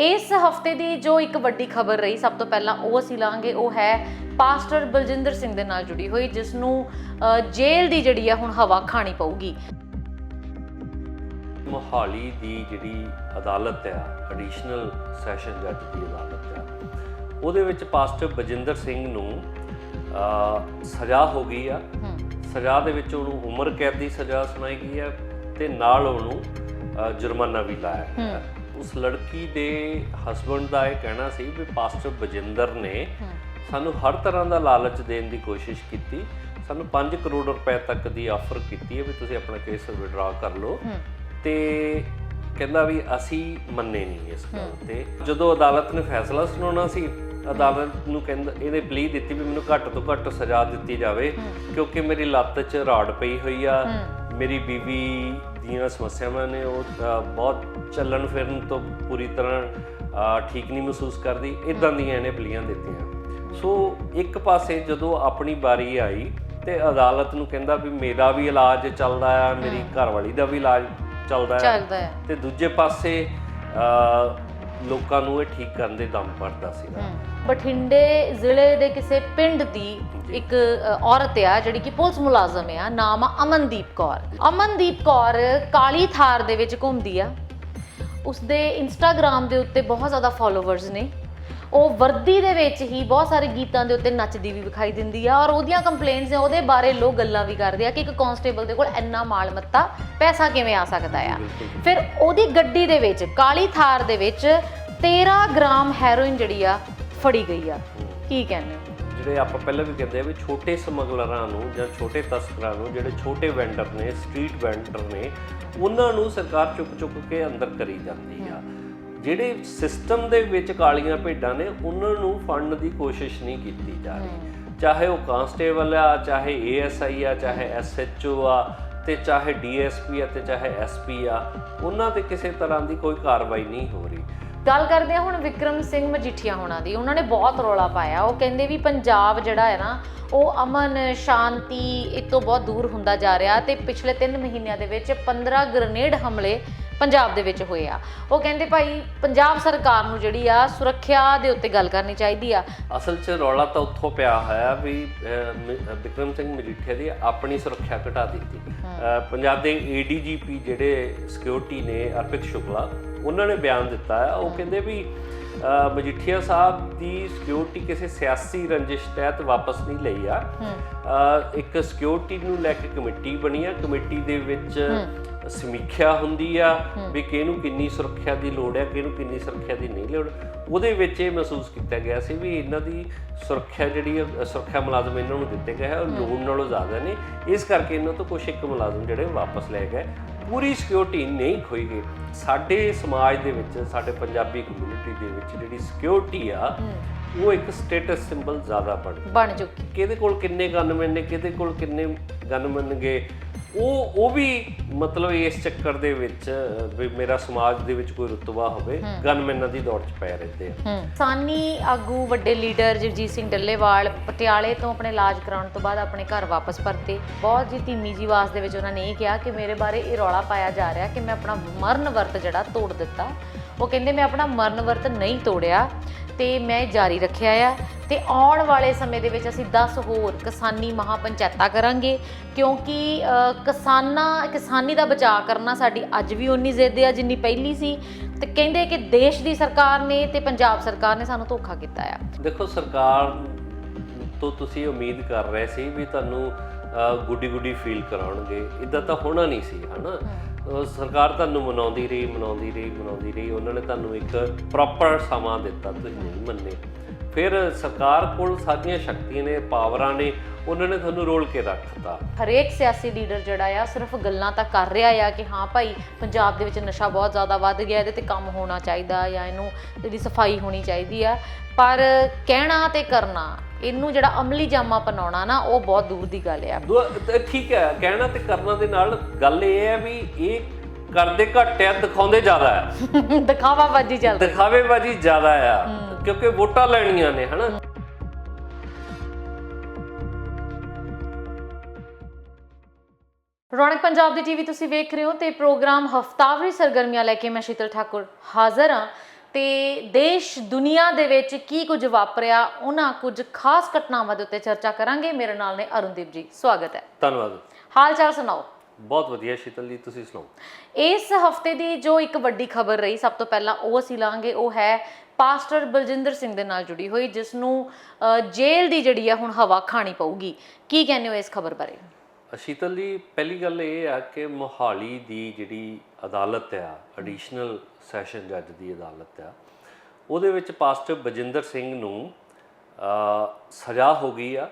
ਇਸ ਹਫ਼ਤੇ ਦੀ ਜੋ ਇੱਕ ਵੱਡੀ ਖਬਰ ਰਹੀ ਸਭ ਤੋਂ ਪਹਿਲਾਂ ਉਹ ਅਸੀਂ ਲਾਂਗੇ ਉਹ ਹੈ ਪਾਸਟਰ ਬਲਜਿੰਦਰ ਸਿੰਘ ਦੇ ਨਾਲ ਜੁੜੀ ਹੋਈ ਜਿਸ ਨੂੰ ਜੇਲ੍ਹ ਦੀ ਜਿਹੜੀ ਆ ਹੁਣ ਹਵਾ ਖਾਣੀ ਪਊਗੀ। ਮੋਹਾਲੀ ਦੀ ਜਿਹੜੀ ਅਦਾਲਤ ਹੈ ਐਡੀਸ਼ਨਲ ਸੈਸ਼ਨ ਜੱਜ ਦੀ ਅਦਾਲਤ ਹੈ ਉਹਦੇ ਵਿੱਚ ਪਾਸਟਰ ਬਜਿੰਦਰ ਸਿੰਘ ਨੂੰ ਸਜ਼ਾ ਹੋ ਗਈ ਆ। ਸਜ਼ਾ ਦੇ ਵਿੱਚ ਉਹਨੂੰ ਉਮਰ ਕੈਦ ਦੀ ਸਜ਼ਾ ਸੁਣਾਈ ਗਈ ਹੈ ਤੇ ਨਾਲ ਉਹਨੂੰ ਜੁਰਮਾਨਾ ਵੀ ਲਾਇਆ ਹੈ। ਉਸ ਲੜਕੀ ਦੇ ਹਸਬੰਡ ਦਾ ਇਹ ਕਹਿਣਾ ਸੀ ਵੀ ਪਾਸਟਰ ਬਜਿੰਦਰ ਨੇ ਸਾਨੂੰ ਹਰ ਤਰ੍ਹਾਂ ਦਾ ਲਾਲਚ ਦੇਣ ਦੀ ਕੋਸ਼ਿਸ਼ ਕੀਤੀ। ਸਾਨੂੰ 5 ਕਰੋੜ ਰੁਪਏ ਤੱਕ ਦੀ ਆਫਰ ਕੀਤੀ ਹੈ ਵੀ ਤੁਸੀਂ ਆਪਣਾ ਕੇਸ ਵਿਡਰਾ ਕਰ ਲਓ। ਤੇ ਕਹਿੰਦਾ ਵੀ ਅਸੀਂ ਮੰਨੇ ਨਹੀਂ ਇਸ ਗੱਲ ਤੇ ਜਦੋਂ ਅਦਾਲਤ ਨੇ ਫੈਸਲਾ ਸੁਣਾਉਣਾ ਸੀ ਅਦਾਲਤ ਨੂੰ ਕਹਿੰਦਾ ਇਹਨੇ ਪਲੀ ਦਿੱਤੀ ਵੀ ਮੈਨੂੰ ਘੱਟ ਤੋਂ ਘੱਟ ਸਜ਼ਾ ਦਿੱਤੀ ਜਾਵੇ ਕਿਉਂਕਿ ਮੇਰੀ ਲੱਤ 'ਚ ਰਾੜ ਪਈ ਹੋਈ ਆ ਮੇਰੀ ਬੀਵੀ ਦੀਆਂ ਸਮੱਸਿਆਵਾਂ ਨੇ ਉਹ ਬਹੁਤ ਚੱਲਣ ਫਿਰਨ ਤੋਂ ਪੂਰੀ ਤਰ੍ਹਾਂ ਠੀਕ ਨਹੀਂ ਮਹਿਸੂਸ ਕਰਦੀ ਇਦਾਂ ਦੀਆਂ ਇਹਨੇ ਪਲੀਆਂ ਦਿੱਤੀਆਂ। ਸੋ ਇੱਕ ਪਾਸੇ ਜਦੋਂ ਆਪਣੀ ਵਾਰੀ ਆਈ ਤੇ ਅਦਾਲਤ ਨੂੰ ਕਹਿੰਦਾ ਵੀ ਮੇਰਾ ਵੀ ਇਲਾਜ ਚੱਲਦਾ ਆ ਮੇਰੀ ਘਰਵਾਲੀ ਦਾ ਵੀ ਇਲਾਜ ਚੱਲਦਾ ਹੈ ਹੈ ਤੇ ਦੂਜੇ ਪਾਸੇ ਲੋਕਾਂ ਨੂੰ ਇਹ ਠੀਕ ਕਰਨ ਦੇ ਦਮ ਭਰਦਾ ਸੀਗਾ। ਬਠਿੰਡੇ ਜ਼ਿਲ੍ਹੇ ਦੇ ਕਿਸੇ ਪਿੰਡ ਦੀ ਇੱਕ ਔਰਤ ਆ ਜਿਹੜੀ ਕਿ ਪੁਲਿਸ ਮੁਲਾਜ਼ਮ ਆ ਨਾਮ ਆ ਅਮਨਦੀਪ ਕੌਰ। ਅਮਨਦੀਪ ਕੌਰ ਕਾਲੀ ਥਾਰ ਦੇ ਵਿੱਚ ਘੁੰਮਦੀ ਆ। ਉਸਦੇ ਇੰਸਟਾਗ੍ਰam ਦੇ ਉੱਤੇ ਬਹੁਤ ਜ਼ਿਆਦਾ ਫਾਲੋਅਰਸ ਨੇ। ਉਹ ਵਰਦੀ ਦੇ ਵਿੱਚ ਹੀ ਬਹੁਤ ਸਾਰੇ ਗੀਤਾਂ ਦੇ ਉੱਤੇ ਨੱਚਦੀ ਵੀ ਵਿਖਾਈ ਦਿੰਦੀ ਆ ਔਰ ਉਹਦੀਆਂ ਕੰਪਲੇਂਟਸ ਨੇ ਉਹਦੇ ਬਾਰੇ ਲੋਕ ਗੱਲਾਂ ਵੀ ਕਰਦੇ ਆ ਕਿ ਇੱਕ ਕਾਂਸਟੇਬਲ ਦੇ ਕੋਲ ਇੰਨਾ ਮਾਲ ਮੱਤਾ ਪੈਸਾ ਕਿਵੇਂ ਆ ਸਕਦਾ ਆ? ਫਿਰ ਉਹਦੀ ਗੱਡੀ ਦੇ ਵਿੱਚ ਕਾਲੀ ਥਾਰ ਦੇ ਵਿੱਚ 13 ਗ੍ਰਾਮ ਹੈਰੋਇਨ ਜਿਹੜੀ ਆ ਫੜੀ ਗਈ ਆ। ਕੀ ਕਹਿੰਦੇ? ਹੋ ਜਿਹੜੇ ਆਪਾਂ ਪਹਿਲਾਂ ਵੀ ਕਹਿੰਦੇ ਆ ਵੀ ਛੋਟੇ ਸਮਗਲਰਾਂ ਨੂੰ ਜਾਂ ਛੋਟੇ ਤਸਕਰਾਂ ਨੂੰ ਜਿਹੜੇ ਛੋਟੇ ਵੈਂਡਰ ਨੇ ਸਟਰੀਟ ਵੈਂਡਰ ਨੇ ਉਹਨਾਂ ਨੂੰ ਸਰਕਾਰ ਚੁੱਕ ਚੁੱਕ ਕੇ ਅੰਦਰ ਕਰੀ ਜਾਂਦੀ ਆ। ਜਿਹੜੇ ਸਿਸਟਮ ਦੇ ਵਿੱਚ ਕਾਲੀਆਂ ਭੇਡਾਂ ਨੇ ਉਹਨਾਂ ਨੂੰ ਫੜਨ ਦੀ ਕੋਸ਼ਿਸ਼ ਨਹੀਂ ਕੀਤੀ ਜਾ ਰਹੀ। ਚਾਹੇ ਉਹ ਕਾਂਸਟੇਬਲ ਆ ਚਾਹੇ ਏਐਸਆਈ ਆ ਚਾਹੇ ਐਸਐਚਓ ਆ ਤੇ ਚਾਹੇ ਡੀਐਸਪੀ ਆ ਤੇ ਚਾਹੇ ਐਸਪੀ ਆ ਉਹਨਾਂ ਤੇ ਕਿਸੇ ਤਰ੍ਹਾਂ ਦੀ ਕੋਈ ਕਾਰਵਾਈ ਨਹੀਂ ਹੋ ਰਹੀ। ਗੱਲ ਕਰਦੇ ਆ ਹੁਣ ਵਿਕਰਮ ਸਿੰਘ ਮਜੀਠੀਆ ਹੋਣਾ ਦੀ। ਉਹਨਾਂ ਨੇ ਬਹੁਤ ਰੌਲਾ ਪਾਇਆ। ਉਹ ਕਹਿੰਦੇ ਵੀ ਪੰਜਾਬ ਜਿਹੜਾ ਹੈ ਨਾ ਉਹ ਅਮਨ ਸ਼ਾਂਤੀ ਇਹ ਤੋਂ ਬਹੁਤ ਦੂਰ ਹੁੰਦਾ ਜਾ ਰਿਹਾ ਤੇ ਪਿਛਲੇ 3 ਮਹੀਨਿਆਂ ਦੇ ਵਿੱਚ 15 ਗ੍ਰਨੇਡ ਹਮਲੇ ਪੰਜਾਬ ਦੇ ਵਿੱਚ ਹੋਏ ਆ। ਉਹ ਕਹਿੰਦੇ ਭਾਈ ਪੰਜਾਬ ਸਰਕਾਰ ਨੂੰ ਜਿਹੜੀ ਆ ਸੁਰੱਖਿਆ ਦੇ ਉੱਤੇ ਗੱਲ ਕਰਨੀ ਚਾਹੀਦੀ ਆ। ਅਸਲ 'ਚ ਰੌਲਾ ਤਾਂ ਉੱਥੋਂ ਪਿਆ ਹੋਇਆ ਵੀ ਵਿਕਰਮ ਸਿੰਘ ਮਜੀਠੀਆ ਦੀ ਆਪਣੀ ਸੁਰੱਖਿਆ ਘਟਾ ਦਿੱਤੀ। ਪੰਜਾਬ ਦੇ ਏਡੀਜੀਪੀ ਜਿਹੜੇ ਸਿਕਿਉਰਿਟੀ ਨੇ ਅਰਪਿਤ ਸ਼ੁਕਲਾ ਉਹਨਾਂ ਨੇ ਬਿਆਨ ਦਿੱਤਾ ਹੈ। ਉਹ ਕਹਿੰਦੇ ਵੀ ਮਜੀਠੀਆ ਸਾਹਿਬ ਦੀ ਸਿਕਿਉਰਿਟੀ ਕਿਸੇ ਸਿਆਸੀ ਰੰਜਿਸ਼ ਤਹਿਤ ਵਾਪਸ ਨਹੀਂ ਲਈ ਆ। ਇੱਕ ਸਿਕਿਉਰਿਟੀ ਨੂੰ ਲੈ ਕੇ ਕਮੇਟੀ ਬਣੀ ਆ। ਕਮੇਟੀ ਦੇ ਵਿੱਚ ਸਮੀਖਿਆ ਹੁੰਦੀ ਆ ਵੀ ਕਿਹਨੂੰ ਕਿੰਨੀ ਸੁਰੱਖਿਆ ਦੀ ਲੋੜ ਹੈ ਕਿਹਨੂੰ ਕਿੰਨੀ ਸੁਰੱਖਿਆ ਦੀ ਨਹੀਂ ਲੋੜ। ਉਹਦੇ ਵਿੱਚ ਇਹ ਮਹਿਸੂਸ ਕੀਤਾ ਗਿਆ ਸੀ ਵੀ ਇਹਨਾਂ ਦੀ ਸੁਰੱਖਿਆ ਜਿਹੜੀ ਸੁਰੱਖਿਆ ਮੁਲਾਜ਼ਮ ਇਹਨਾਂ ਨੂੰ ਦਿੱਤੇ ਗਏ ਹੈ ਉਹ ਲੋੜ ਨਾਲੋਂ ਜ਼ਿਆਦਾ ਨੇ। ਇਸ ਕਰਕੇ ਇਹਨਾਂ ਤੋਂ ਕੁਝ ਇੱਕ ਮੁਲਾਜ਼ਮ ਜਿਹੜੇ ਵਾਪਸ ਲੈ ਗਏ। ਪੂਰੀ ਸਿਕਿਉਰਿਟੀ ਨਹੀਂ ਖੋਈ ਗਈ। ਸਾਡੇ ਸਮਾਜ ਦੇ ਵਿੱਚ ਸਾਡੇ ਪੰਜਾਬੀ ਕਮਿਊਨਿਟੀ ਦੇ ਵਿੱਚ ਜਿਹੜੀ ਸਿਕਿਉਰਿਟੀ ਆ ਉਹ ਇੱਕ ਸਟੇਟਸ ਸਿੰਬਲ ਜ਼ਿਆਦਾ ਬਣ ਬਣ ਚੁੱਕੀ। ਕਿਹਦੇ ਕੋਲ ਕਿੰਨੇ ਗਨਮੈਨ ਨੇ ਕਿਹਦੇ ਕੋਲ ਕਿੰਨੇ ਗਨਮੈਨ ਗਏ ਉਹ ਉਹ ਵੀ ਮਤਲਬ ਇਸ ਚੱਕਰ ਦੇ ਵਿੱਚ ਵੀ ਮੇਰਾ ਸਮਾਜ ਦੇ ਵਿੱਚ ਕੋਈ ਰੁਤਬਾ ਹੋਵੇ ਗਨਮੈਨਾਂ ਦੀ ਦੌੜ 'ਚ ਪੈ ਰਹਿੰਦੇ ਆ। ਸਾਨੀ ਆਗੂ ਵੱਡੇ ਲੀਡਰ ਜਗਜੀਤ ਸਿੰਘ ਡੱਲੇਵਾਲ ਪਟਿਆਲੇ ਤੋਂ ਆਪਣੇ ਇਲਾਜ ਕਰਾਉਣ ਤੋਂ ਬਾਅਦ ਆਪਣੇ ਘਰ ਵਾਪਸ ਪਰਤੇ। ਬਹੁਤ ਜੀ ਧੀਮੀ ਜੀ ਆਵਾਜ਼ ਦੇ ਵਿੱਚ ਉਹਨਾਂ ਨੇ ਇਹ ਕਿਹਾ ਕਿ ਮੇਰੇ ਬਾਰੇ ਇਹ ਰੌਲਾ ਪਾਇਆ ਜਾ ਰਿਹਾ ਕਿ ਮੈਂ ਆਪਣਾ ਮਰਨ ਵਰਤ ਜਿਹੜਾ ਤੋੜ ਦਿੱਤਾ। ਉਹ ਕਹਿੰਦੇ ਮੈਂ ਆਪਣਾ ਮਰਨ ਵਰਤ ਨਹੀਂ ਤੋੜਿਆ। ਤੇ ਮੈਂ ਜਾਰੀ ਰੱਖਿਆ ਆ। ਤੇ ਆਉਣ ਵਾਲੇ ਸਮੇਂ ਦੇ ਵਿੱਚ ਅਸੀਂ 10 ਹੋਰ ਕਿਸਾਨੀ ਮਹਾਪੰਚਾਇਤਾਂ ਕਰਾਂਗੇ ਕਿਉਂਕਿ ਕਿਸਾਨਾਂ ਕਿਸਾਨੀ ਦਾ ਬਚਾਅ ਕਰਨਾ ਸਾਡੀ ਅੱਜ ਵੀ ਉਨੀ ਜ਼ਿੱਦ ਆ ਜਿੰਨੀ ਪਹਿਲੀ ਸੀ। ਤੇ ਕਹਿੰਦੇ ਕਿ ਦੇਸ਼ ਦੀ ਸਰਕਾਰ ਨੇ ਤੇ ਪੰਜਾਬ ਸਰਕਾਰ ਨੇ ਸਾਨੂੰ ਧੋਖਾ ਕੀਤਾ ਆ। ਦੇਖੋ ਸਰਕਾਰ ਤੋਂ ਤੁਸੀਂ ਉਮੀਦ ਕਰ ਰਹੇ ਸੀ ਵੀ ਤੁਹਾਨੂੰ ਗੁੱਡੀ ਗੁੱਡੀ ਫੀਲ ਕਰਾਉਣਗੇ। ਇਦਾਂ ਤਾਂ ਹੋਣਾ ਨਹੀਂ ਸੀ ਹਨਾ? ਸਰਕਾਰ ਤੁਹਾਨੂੰ ਮਨਾਉਂਦੀ ਰਹੀ ਮਨਾਉਂਦੀ ਰਹੀ ਮਨਾਉਂਦੀ ਰਹੀ। ਉਹਨਾਂ ਨੇ ਤੁਹਾਨੂੰ ਇੱਕ ਪ੍ਰੋਪਰ ਸਮਾਂ ਦਿੱਤਾ, ਤੁਸੀਂ ਨਹੀਂ ਮੰਨੇ। ਫਿਰ ਸਰਕਾਰ ਕੋਲ ਸਾਰੀਆਂ ਸ਼ਕਤੀਆਂ ਨੇ ਪਾਵਰਾਂ ਨੇ ਉਹਨਾਂ ਨੇ ਤੁਹਾਨੂੰ ਰੋਲ ਕੇ ਰੱਖਤਾ ਹਰੇਕ ਸਿਆਸੀ ਲੀਡਰ ਜਿਹੜਾ ਆ ਸਿਰਫ ਗੱਲਾਂ ਤਾਂ ਕਰ ਰਿਹਾ ਆ ਕਿ ਹਾਂ ਭਾਈ ਪੰਜਾਬ ਦੇ ਵਿੱਚ ਨਸ਼ਾ ਬਹੁਤ ਜ਼ਿਆਦਾ ਵੱਧ ਗਿਆ ਇਹਦੇ ਤੇ ਕੰਮ ਹੋਣਾ ਚਾਹੀਦਾ ਜਾਂ ਇਹਨੂੰ ਇਹਦੀ ਸਫ਼ਾਈ ਹੋਣੀ ਚਾਹੀਦੀ ਆ। ਪਰ ਕਹਿਣਾ ਤੇ ਕਰਨਾ ਇਹਨੂੰ ਜਿਹੜਾ ਅਮਲੀ ਜਾਮਾ ਪਨਾਉਣਾ ਨਾ ਉਹ ਬਹੁਤ ਦੂਰ ਦੀ ਗੱਲ ਆ। ਠੀਕ ਹੈ ਕਹਿਣਾ ਤੇ ਕਰਨਾ ਦੇ ਨਾਲ ਗੱਲ ਇਹ ਹੈ ਵੀ ਇਹ ਕਰਦੇ ਘੱਟ ਆ ਦਿਖਾਉਂਦੇ ਜ਼ਿਆਦਾ ਆ। ਦਿਖਾਵਾ ਬਾਜੀ ਚੱਲਦੀ ਦਿਖਾਵੇਬਾਜ਼ੀ ਜ਼ਿਆਦਾ ਆ। ਕਿਉਂਕਿ ਵੋਟਾਂ ਲੈਣੀਆਂ ਨੇ ਹਨਾ? ਰੌਣਕ ਪੰਜਾਬ ਦੀ ਟੀਵੀ ਤੁਸੀਂ ਵੇਖ ਰਹੇ ਹੋ ਤੇ ਪ੍ਰੋਗਰਾਮ ਹਫਤਾਵਰੀ ਸਰਗਰਮੀਆਂ ਲੈ ਕੇ ਮੈਂ ਸ਼ੀਤਲ ਠਾਕੁਰ ਹਾਜ਼ਰ ਹਾਂ। ਤੇ ਦੇਸ਼ ਦੁਨੀਆ ਦੇ ਵਿੱਚ ਕੀ ਕੁਝ ਵਾਪਰਿਆ ਉਹਨਾਂ ਕੁਝ ਖਾਸ ਘਟਨਾਵਾਂ ਦੇ ਉੱਤੇ ਚਰਚਾ ਕਰਾਂਗੇ। ਮੇਰੇ ਨਾਲ ਨੇ ਅਰੁਣਦੀਪ ਜੀ ਸਵਾਗਤ ਹੈ। ਧੰਨਵਾਦ। ਹਾਲ ਚਾਲ ਸੁਣਾਓ? ਬਹੁਤ ਵਧੀਆ ਸ਼ੀਤਲ ਜੀ ਤੁਸੀਂ ਸੁਣਾਓ? ਇਸ ਹਫ਼ਤੇ ਦੀ ਜੋ ਇੱਕ ਵੱਡੀ ਖਬਰ ਰਹੀ ਸਭ ਤੋਂ ਪਹਿਲਾਂ ਉਹ ਅਸੀਂ ਲਾਂਗੇ ਉਹ ਹੈ ਪਾਸਟਰ ਬਲਜਿੰਦਰ ਸਿੰਘ ਦੇ ਨਾਲ ਜੁੜੀ ਹੋਈ ਜਿਸ ਨੂੰ ਜੇਲ੍ਹ ਦੀ ਜਿਹੜੀ ਆ ਹੁਣ ਹਵਾ ਖਾਣੀ ਪਊਗੀ। ਕੀ ਕਹਿੰਦੇ ਹੋ ਇਸ ਖਬਰ ਬਾਰੇ? ਸ਼ੀਤਲ ਜੀ ਪਹਿਲੀ ਗੱਲ ਇਹ ਆ ਕਿ ਮੋਹਾਲੀ ਦੀ ਜਿਹੜੀ ਅਦਾਲਤ ਆ ਐਡੀਸ਼ਨਲ ਸੈਸ਼ਨ ਜੱਜ ਦੀ ਅਦਾਲਤ ਆ ਉਹਦੇ ਵਿੱਚ ਪਾਸਟਰ ਬਜਿੰਦਰ ਸਿੰਘ ਨੂੰ ਸਜ਼ਾ ਹੋ ਗਈ ਆ।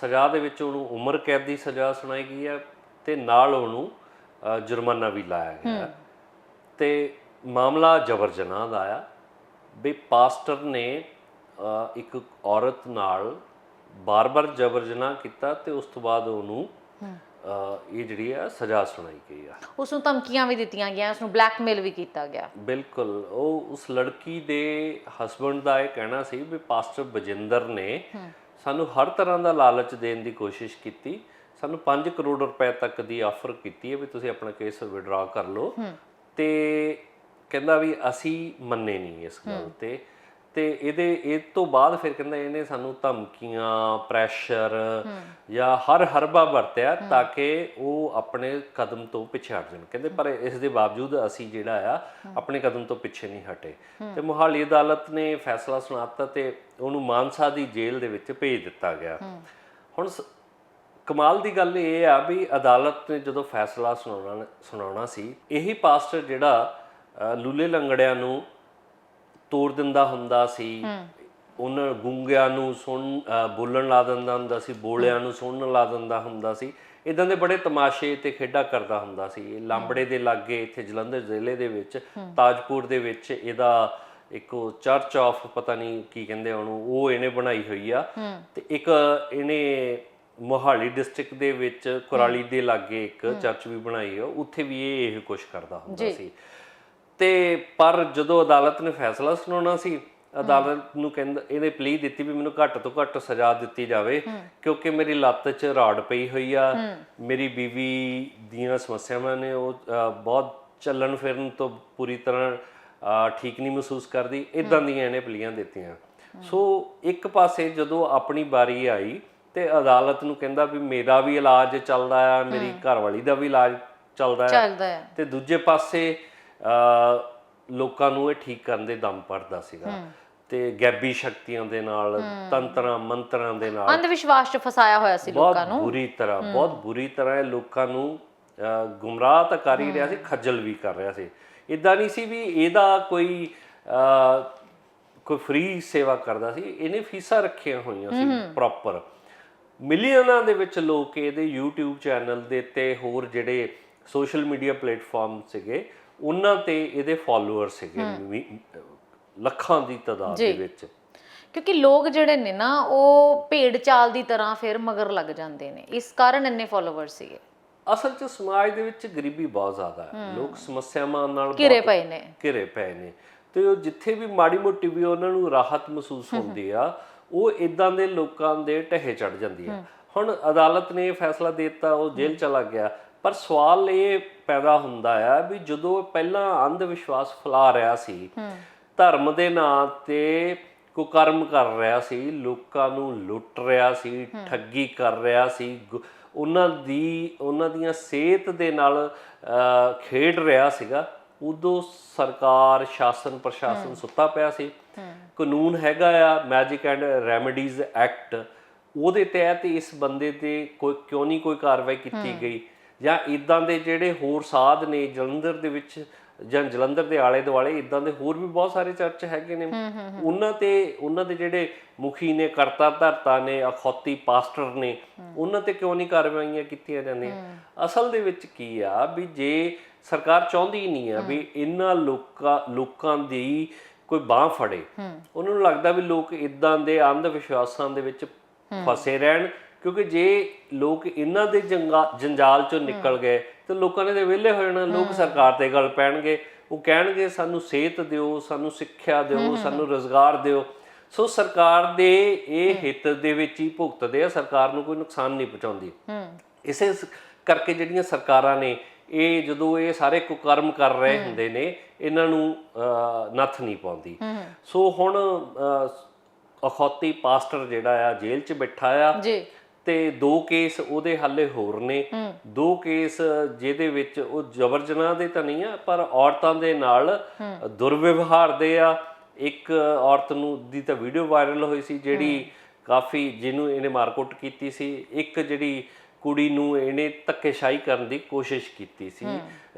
ਸਜ਼ਾ ਦੇ ਵਿੱਚ ਉਹਨੂੰ ਉਮਰ ਕੈਦ ਦੀ ਸਜ਼ਾ ਸੁਣਾਈ ਗਈ ਆ ਤੇ ਨਾਲ ਉਹਨੂੰ ਜੁਰਮਾਨਾ ਵੀ ਲਾਇਆ ਗਿਆ। ਤੇ ਮਾਮਲਾ ਜਬਰ ਜਨਾਹ ਦਾ ਆ। ਵੀ ਪਾਸਟਰ ਨੇ ਇੱਕ ਔਰਤ ਨਾਲ ਬਾਰ-ਬਾਰ ਜਬਰ ਜਨਾਹ ਕੀਤਾ ਤੇ ਉਸ ਤੋਂ ਬਾਅਦ ਉਹਨੂੰ ਇਹ ਜਿਹੜੀ ਆ ਸਜ਼ਾ ਸੁਣਾਈ ਗਈ ਆ। ਉਸ ਨੂੰ ਧਮਕੀਆਂ ਵੀ ਦਿੱਤੀਆਂ ਗਈਆਂ ਉਸ ਨੂੰ ਬਲੈਕਮੇਲ ਵੀ ਕੀਤਾ ਗਿਆ। ਬਿਲਕੁਲ ਉਹ ਉਸ ਲੜਕੀ ਦੇ ਹਸਬੰਡ ਦਾ ਇਹ ਕਹਿਣਾ ਸੀ ਵੀ ਪਾਸਟਰ ਬਜਿੰਦਰ ਨੇ ਸਾਨੂੰ ਹਰ ਤਰ੍ਹਾਂ ਦਾ ਲਾਲਚ ਦੇਣ ਦੀ ਕੋਸ਼ਿਸ਼ ਕੀਤੀ। ਸਾਨੂੰ 5 ਕਰੋੜ ਰੁਪਏ ਤੱਕ ਦੀ ਆਫਰ ਕੀਤੀ ਹੈ ਵੀ ਤੁਸੀਂ ਆਪਣਾ ਕੇਸ ਵਿਡਰਾ ਕਰ ਲਓ। ਤੇ ਕਹਿੰਦਾ ਵੀ ਅਸੀਂ ਮੰਨੇ ਨਹੀਂ ਇਸ ਗੱਲ ਤੇ ਤੇ ਇਹਦੇ ਇਹ ਤੋਂ ਬਾਅਦ ਫਿਰ ਕਹਿੰਦਾ ਇਹਨੇ ਸਾਨੂੰ ਧਮਕੀਆਂ ਪ੍ਰੈਸ਼ਰ ਜਾਂ ਹਰ ਹਰਬਾ ਵਰਤਿਆ ਤਾਂ ਕਿ ਉਹ ਆਪਣੇ ਕਦਮ ਤੋਂ ਪਿੱਛੇ ਹਟ ਜਾਣ। ਕਹਿੰਦੇ ਪਰ ਇਸ ਦੇ ਬਾਵਜੂਦ ਅਸੀਂ ਜਿਹੜਾ ਆ ਆਪਣੇ ਕਦਮ ਤੋਂ ਪਿੱਛੇ ਨਹੀਂ ਹਟੇ। ਤੇ ਮੁਹਾਲੀ ਅਦਾਲਤ ਨੇ ਫੈਸਲਾ ਸੁਣਾਤਾ ਤੇ ਉਹਨੂੰ ਮਾਨਸਾ ਦੀ ਜੇਲ੍ਹ ਦੇ ਵਿੱਚ ਭੇਜ ਦਿੱਤਾ ਗਿਆ। ਹੁਣ ਕਮਾਲ ਦੀ ਗੱਲ ਇਹ ਆ ਵੀ ਅਦਾਲਤ ਨੇ ਜਦੋਂ ਫੈਸਲਾ ਸੁਣਾਉਣਾ ਸੁਣਾਉਣਾ ਸੀ ਇਹੀ ਪਾਸਟਰ ਜਿਹੜਾ ਲੂਲੇ ਲੰਗੜਿਆਂ ਨੂੰ ਤੋੜ ਦਿੰਦਾ ਹੁੰਦਾ ਸੀ। ਉਹਨਾਂ ਗੁੰਗਿਆਂ ਨੂੰ ਸੁਣ ਬੋਲਣ ਲਾ ਦਿੰਦਾ ਹੁੰਦਾ ਸੀ ਬੋਲਿਆਂ ਨੂੰ ਸੁਣਨ ਲਾ ਦਿੰਦਾ ਹੁੰਦਾ ਸੀ। ਇਦਾਂ ਦੇ ਬੜੇ ਤਮਾਸ਼ੇ ਤੇ ਖੇਡਾਂ ਕਰਦਾ ਹੁੰਦਾ ਸੀ। ਇਹ ਲਾਂਬੜੇ ਦੇ ਲਾਗੇ ਇੱਥੇ ਜਲੰਧਰ ਜ਼ਿਲ੍ਹੇ ਦੇ ਵਿੱਚ ਤਾਜਪੁਰ ਦੇ ਵਿੱਚ ਇਹਦਾ ਇੱਕ ਚਰਚ ਆਫ ਪਤਾ ਨਹੀਂ ਕੀ ਕਹਿੰਦੇ ਉਹਨੂੰ ਉਹ ਇਹਨੇ ਬਣਾਈ ਹੋਈ ਆ। ਤੇ ਇੱਕ ਇਹਨੇ ਮੋਹਾਲੀ ਡਿਸਟ੍ਰਿਕਟ ਦੇ ਵਿੱਚ ਕੁਰਾਲੀ ਦੇ ਲਾਗੇ ਇੱਕ ਚਰਚ ਵੀ ਬਣਾਈ ਆ। ਉੱਥੇ ਵੀ ਇਹ ਇਹ ਕੁਝ ਕਰਦਾ ਹੁੰਦਾ ਸੀ। ਤੇ ਪਰ ਜਦੋਂ ਅਦਾਲਤ ਨੇ ਫੈਸਲਾ ਸੁਣਾਉਣਾ ਸੀ ਅਦਾਲਤ ਨੂੰ ਕਹਿੰਦਾ ਇਹਨੇ ਪਲੀ ਦਿੱਤੀ ਵੀ ਮੈਨੂੰ ਘੱਟ ਤੋਂ ਘੱਟ ਸਜ਼ਾ ਦਿੱਤੀ ਜਾਵੇ ਕਿਉਂਕਿ ਮੇਰੀ ਲੱਤ 'ਚ ਰਾੜ ਪਈ ਹੋਈ ਆ ਮੇਰੀ ਬੀਵੀ ਦੀਆਂ ਸਮੱਸਿਆਵਾਂ ਨੇ ਉਹ ਬਹੁਤ ਚੱਲਣ ਫਿਰਨ ਤੋਂ ਪੂਰੀ ਤਰ੍ਹਾਂ ਠੀਕ ਨਹੀਂ ਮਹਿਸੂਸ ਕਰਦੀ ਇਦਾਂ ਦੀਆਂ ਇਹਨੇ ਪਲੀਆਂ ਦਿੱਤੀਆਂ। ਸੋ ਇੱਕ ਪਾਸੇ ਜਦੋਂ ਆਪਣੀ ਵਾਰੀ ਆਈ ਤੇ ਅਦਾਲਤ ਨੂੰ ਕਹਿੰਦਾ ਵੀ ਮੇਰਾ ਵੀ ਇਲਾਜ ਚੱਲਦਾ ਆ ਮੇਰੀ ਘਰਵਾਲੀ ਦਾ ਵੀ ਇਲਾਜ ਚੱਲਦਾ ਆ। ਤੇ ਦੂਜੇ ਪਾਸੇ ਲੋਕਾਂ ਨੂੰ ਇਹ ਠੀਕ ਕਰਨ ਦੇ ਦਮ ਪੜਦਾ ਸੀਗਾ। ਤੇ ਗੈਬੀ ਸ਼ਕਤੀਆਂ ਦੇ ਨਾਲ ਤੰਤਰਾਂ ਮੰਤਰਾਂ ਦੇ ਨਾਲ। ਅੰਧ ਵਿਸ਼ਵਾਸ 'ਚ ਫਸਾਇਆ ਹੋਇਆ ਸੀ ਬਹੁਤ ਲੋਕਾਂ ਨੂੰ। ਬੁਰੀ ਤਰ੍ਹਾਂ ਬਹੁਤ ਬੁਰੀ ਤਰ੍ਹਾਂ ਇਹ ਲੋਕਾਂ ਨੂੰ ਗੁੰਮਰਾਹ ਤਾਂ ਕਰ ਹੀ ਰਿਹਾ ਸੀ ਖੱਜਲ ਵੀ ਕਰ ਰਿਹਾ ਸੀ। ਇਦਾਂ ਨਹੀਂ ਸੀ ਵੀ ਇਹਦਾ ਕੋਈ ਕੋਈ ਫ੍ਰੀ ਸੇਵਾ ਕਰਦਾ ਸੀ ਇਹਨੇ ਫੀਸਾਂ ਰੱਖੀਆਂ ਹੋਈਆਂ ਸੀ ਪ੍ਰੋਪਰ ਮਿਲੀਅਨਾਂ ਦੇ ਵਿੱਚ ਲੋਕ ਇਹਦੇ YouTube ਚੈਨਲ ਦੇ ਤੇ ਹੋਰ ਜਿਹੜੇ ਸੋਸ਼ਲ ਮੀਡੀਆ ਪਲੇਟਫਾਰਮ ਸੀਗੇ ਉਹਨਾਂ ਤੇ ਇਹਦੇ ਫਾਲੋਅਰ ਸੀਗੇ ਲੱਖਾਂ ਦੀ ਤਾਦਾਦ ਦੇ ਵਿੱਚ। ਕਿਉਂਕਿ ਲੋਕ ਜਿਹੜੇ ਨੇ ਨਾ ਉਹ ਭੇਡ ਚਾਲ ਦੀ ਤਰ੍ਹਾਂ ਫਿਰ ਮਗਰ ਲੱਗ ਜਾਂਦੇ ਨੇ। ਇਸ ਕਾਰਨ ਇੰਨੇ ਫਾਲੋਅਰ ਸੀਗੇ। ਅਸਲ 'ਚ ਸਮਾਜ ਦੇ ਵਿੱਚ ਗਰੀਬੀ ਬਹੁਤ ਜ਼ਿਆਦਾ ਹੈ। ਲੋਕ ਸਮੱਸਿਆਵਾਂ ਨਾਲ ਘਿਰੇ ਪਏ ਨੇ। ਘਿਰੇ ਪਏ ਨੇ। ਤੇ ਉਹ ਜਿੱਥੇ ਵੀ ਮਾੜੀ ਮੋਟੀ ਵੀ ਉਹਨਾਂ ਨੂੰ ਰਾਹਤ ਮਹਿਸੂਸ ਹੁੰਦੀ ਆ ਉਹ ਇਦਾਂ ਦੇ ਲੋਕਾਂ ਦੇ ਢਹੇ ਚੜ ਜਾਂਦੀ ਆ। ਹੁਣ ਅਦਾਲਤ ਨੇ ਇਹ ਫੈਸਲਾ ਦੇ ਦਿੱਤਾ ਉਹ ਜੇਲ੍ਹ ਚਲਾ ਗਿਆ। ਪਰ ਸਵਾਲ ਇਹ ਪੈਦਾ ਹੁੰਦਾ ਆ ਵੀ ਜਦੋਂ ਪਹਿਲਾਂ ਅੰਧ ਵਿਸ਼ਵਾਸ ਫੈਲਾ ਰਿਹਾ ਸੀ ਧਰਮ ਦੇ ਨਾਂ ਤੇ ਕੁਕਰਮ ਕਰ ਰਿਹਾ ਸੀ ਲੋਕਾਂ ਨੂੰ ਲੁੱਟ ਰਿਹਾ ਸੀ ਠੱਗੀ ਕਰ ਰਿਹਾ ਸੀ ਉਹਨਾਂ ਦੀ ਉਹਨਾਂ ਦੀਆਂ ਸਿਹਤ ਦੇ ਨਾਲ ਖੇਡ ਰਿਹਾ ਸੀਗਾ ਉਦੋਂ ਸਰਕਾਰ ਸ਼ਾਸਨ ਪ੍ਰਸ਼ਾਸਨ ਸੁੱਤਾ ਪਿਆ ਸੀ। ਕਾਨੂੰਨ ਹੈਗਾ ਆ ਮੈਜਿਕ ਐਂਡ ਰੈਮੇਡੀਜ਼ ਐਕਟ ਉਹਦੇ ਤਹਿਤ ਇਸ ਬੰਦੇ ਤੇ ਕੋਈ ਕਿਉਂ ਨਹੀਂ ਕੋਈ ਕਾਰਵਾਈ ਕੀਤੀ ਗਈ? ਜਾਂ ਇਦਾਂ ਦੇ ਜਿਹੜੇ ਹੋਰ ਸਾਧ ਨੇ ਜਲੰਧਰ ਦੇ ਵਿੱਚ ਜਾਂ ਜਲੰਧਰ ਦੇ ਆਲੇ ਦੁਆਲੇ ਇਦਾਂ ਦੇ ਹੋਰ ਵੀ ਬਹੁਤ ਸਾਰੇ ਚਰਚ ਹੈਗੇ ਨੇ। ਉਹਨਾਂ ਤੇ ਉਹਨਾਂ ਦੇ ਜਿਹੜੇ ਮੁਖੀ ਨੇ ਕਰਤਾ ਧਰਤਾ ਨੇ ਅਖੌਤੀ ਪਾਸਟਰ ਨੇ ਉਹਨਾਂ ਤੇ ਕਿਉਂ ਨਹੀਂ ਕਾਰਵਾਈਆਂ ਕੀਤੀਆਂ ਜਾਂਦੀਆਂ? ਅਸਲ ਦੇ ਵਿੱਚ ਕੀ ਆ ਵੀ ਜੇ ਸਰਕਾਰ ਚਾਹੁੰਦੀ ਨਹੀਂ ਆ ਵੀ ਇਹਨਾਂ ਲੋਕਾਂ ਲੋਕਾਂ ਦੀ ਕੋਈ ਬਾਹ ਫੜੇ ਉਹਨਾਂ ਨੂੰ ਲੱਗਦਾ ਵੀ ਲੋਕ ਇਦਾਂ ਦੇ ਅੰਧ ਵਿਸ਼ਵਾਸਾਂ ਦੇ ਵਿੱਚ ਫਸੇ ਰਹਿਣ ਕਿਉਂਕਿ ਜੇ ਲੋਕ ਇਹਨਾਂ ਦੇ ਜੰਗਾ- ਜੰਜਾਲ ਚੋਂ ਨਿਕਲ ਗਏ ਤੇ ਲੋਕਾਂ ਨੇ ਤੇ ਵਿਹਲੇ ਹੋ ਜਾਣਾ ਲੋਕ ਸਰਕਾਰ ਤੇ ਗੱਲ ਪੈਣਗੇ। ਉਹ ਕਹਿਣਗੇ ਸਾਨੂੰ ਸਿਹਤ ਦਿਓ ਸਾਨੂੰ ਸਿੱਖਿਆ ਦਿਓ ਸਾਨੂੰ ਰੋਜ਼ਗਾਰ ਦਿਓ। ਸੋ ਸਰਕਾਰ ਦੇ ਇਹ ਹਿੱਤ ਦੇ ਵਿੱਚ ਹੀ ਭੁਗਤਦੇ ਆ ਸਰਕਾਰ ਨੂੰ ਕੋਈ ਨੁਕਸਾਨ ਨਹੀਂ ਪਹੁੰਚਾਉਂਦੀ। ਇਸੇ ਕਰਕੇ ਜਿਹੜੀਆਂ ਸਰਕਾਰਾਂ ਨੇ ਇਹ ਜਦੋਂ ਇਹ ਸਾਰੇ ਕੁਕਰਮ ਕਰ ਰਹੇ ਹੁੰਦੇ ਨੇ ਇਹਨਾਂ ਨੂੰ ਨੱਥ ਨਹੀਂ ਪਾਉਂਦੀ। ਸੋ ਹੁਣ ਅਖੌਤੀ ਪਾਸਟਰ ਜਿਹੜਾ ਆ ਜੇਲ੍ਹ 'ਚ ਬੈਠਾ ਆ। ਜੀ। ਤੇ ਦੋ ਕੇਸ ਉਹਦੇ ਹਾਲੇ ਹੋਰ ਨੇ। ਦੋ ਕੇਸ ਜਿਹਦੇ ਵਿੱਚ ਉਹ ਜਬਰ ਜਨਾਹ ਦੇ ਤਾਂ ਨਹੀਂ ਆ ਪਰ ਔਰਤਾਂ ਦੇ ਨਾਲ ਦੁਰਵਿਵਹਾਰ ਦੇ ਆ। ਇੱਕ ਔਰਤ ਨੂੰ ਦੀ ਤਾਂ ਵੀਡੀਓ ਵਾਇਰਲ ਹੋਈ ਸੀ ਜਿਹੜੀ ਕਾਫੀ ਜਿਹਨੂੰ ਇਹਨੇ ਮਾਰਕੁੱਟ ਕੀਤੀ ਸੀ। ਇੱਕ ਜਿਹੜੀ ਕੁੜੀ ਨੂੰ ਇਹਨੇ ਧੱਕੇਸ਼ਾਹੀ ਕਰਨ ਦੀ ਕੋਸ਼ਿਸ਼ ਕੀਤੀ ਸੀ।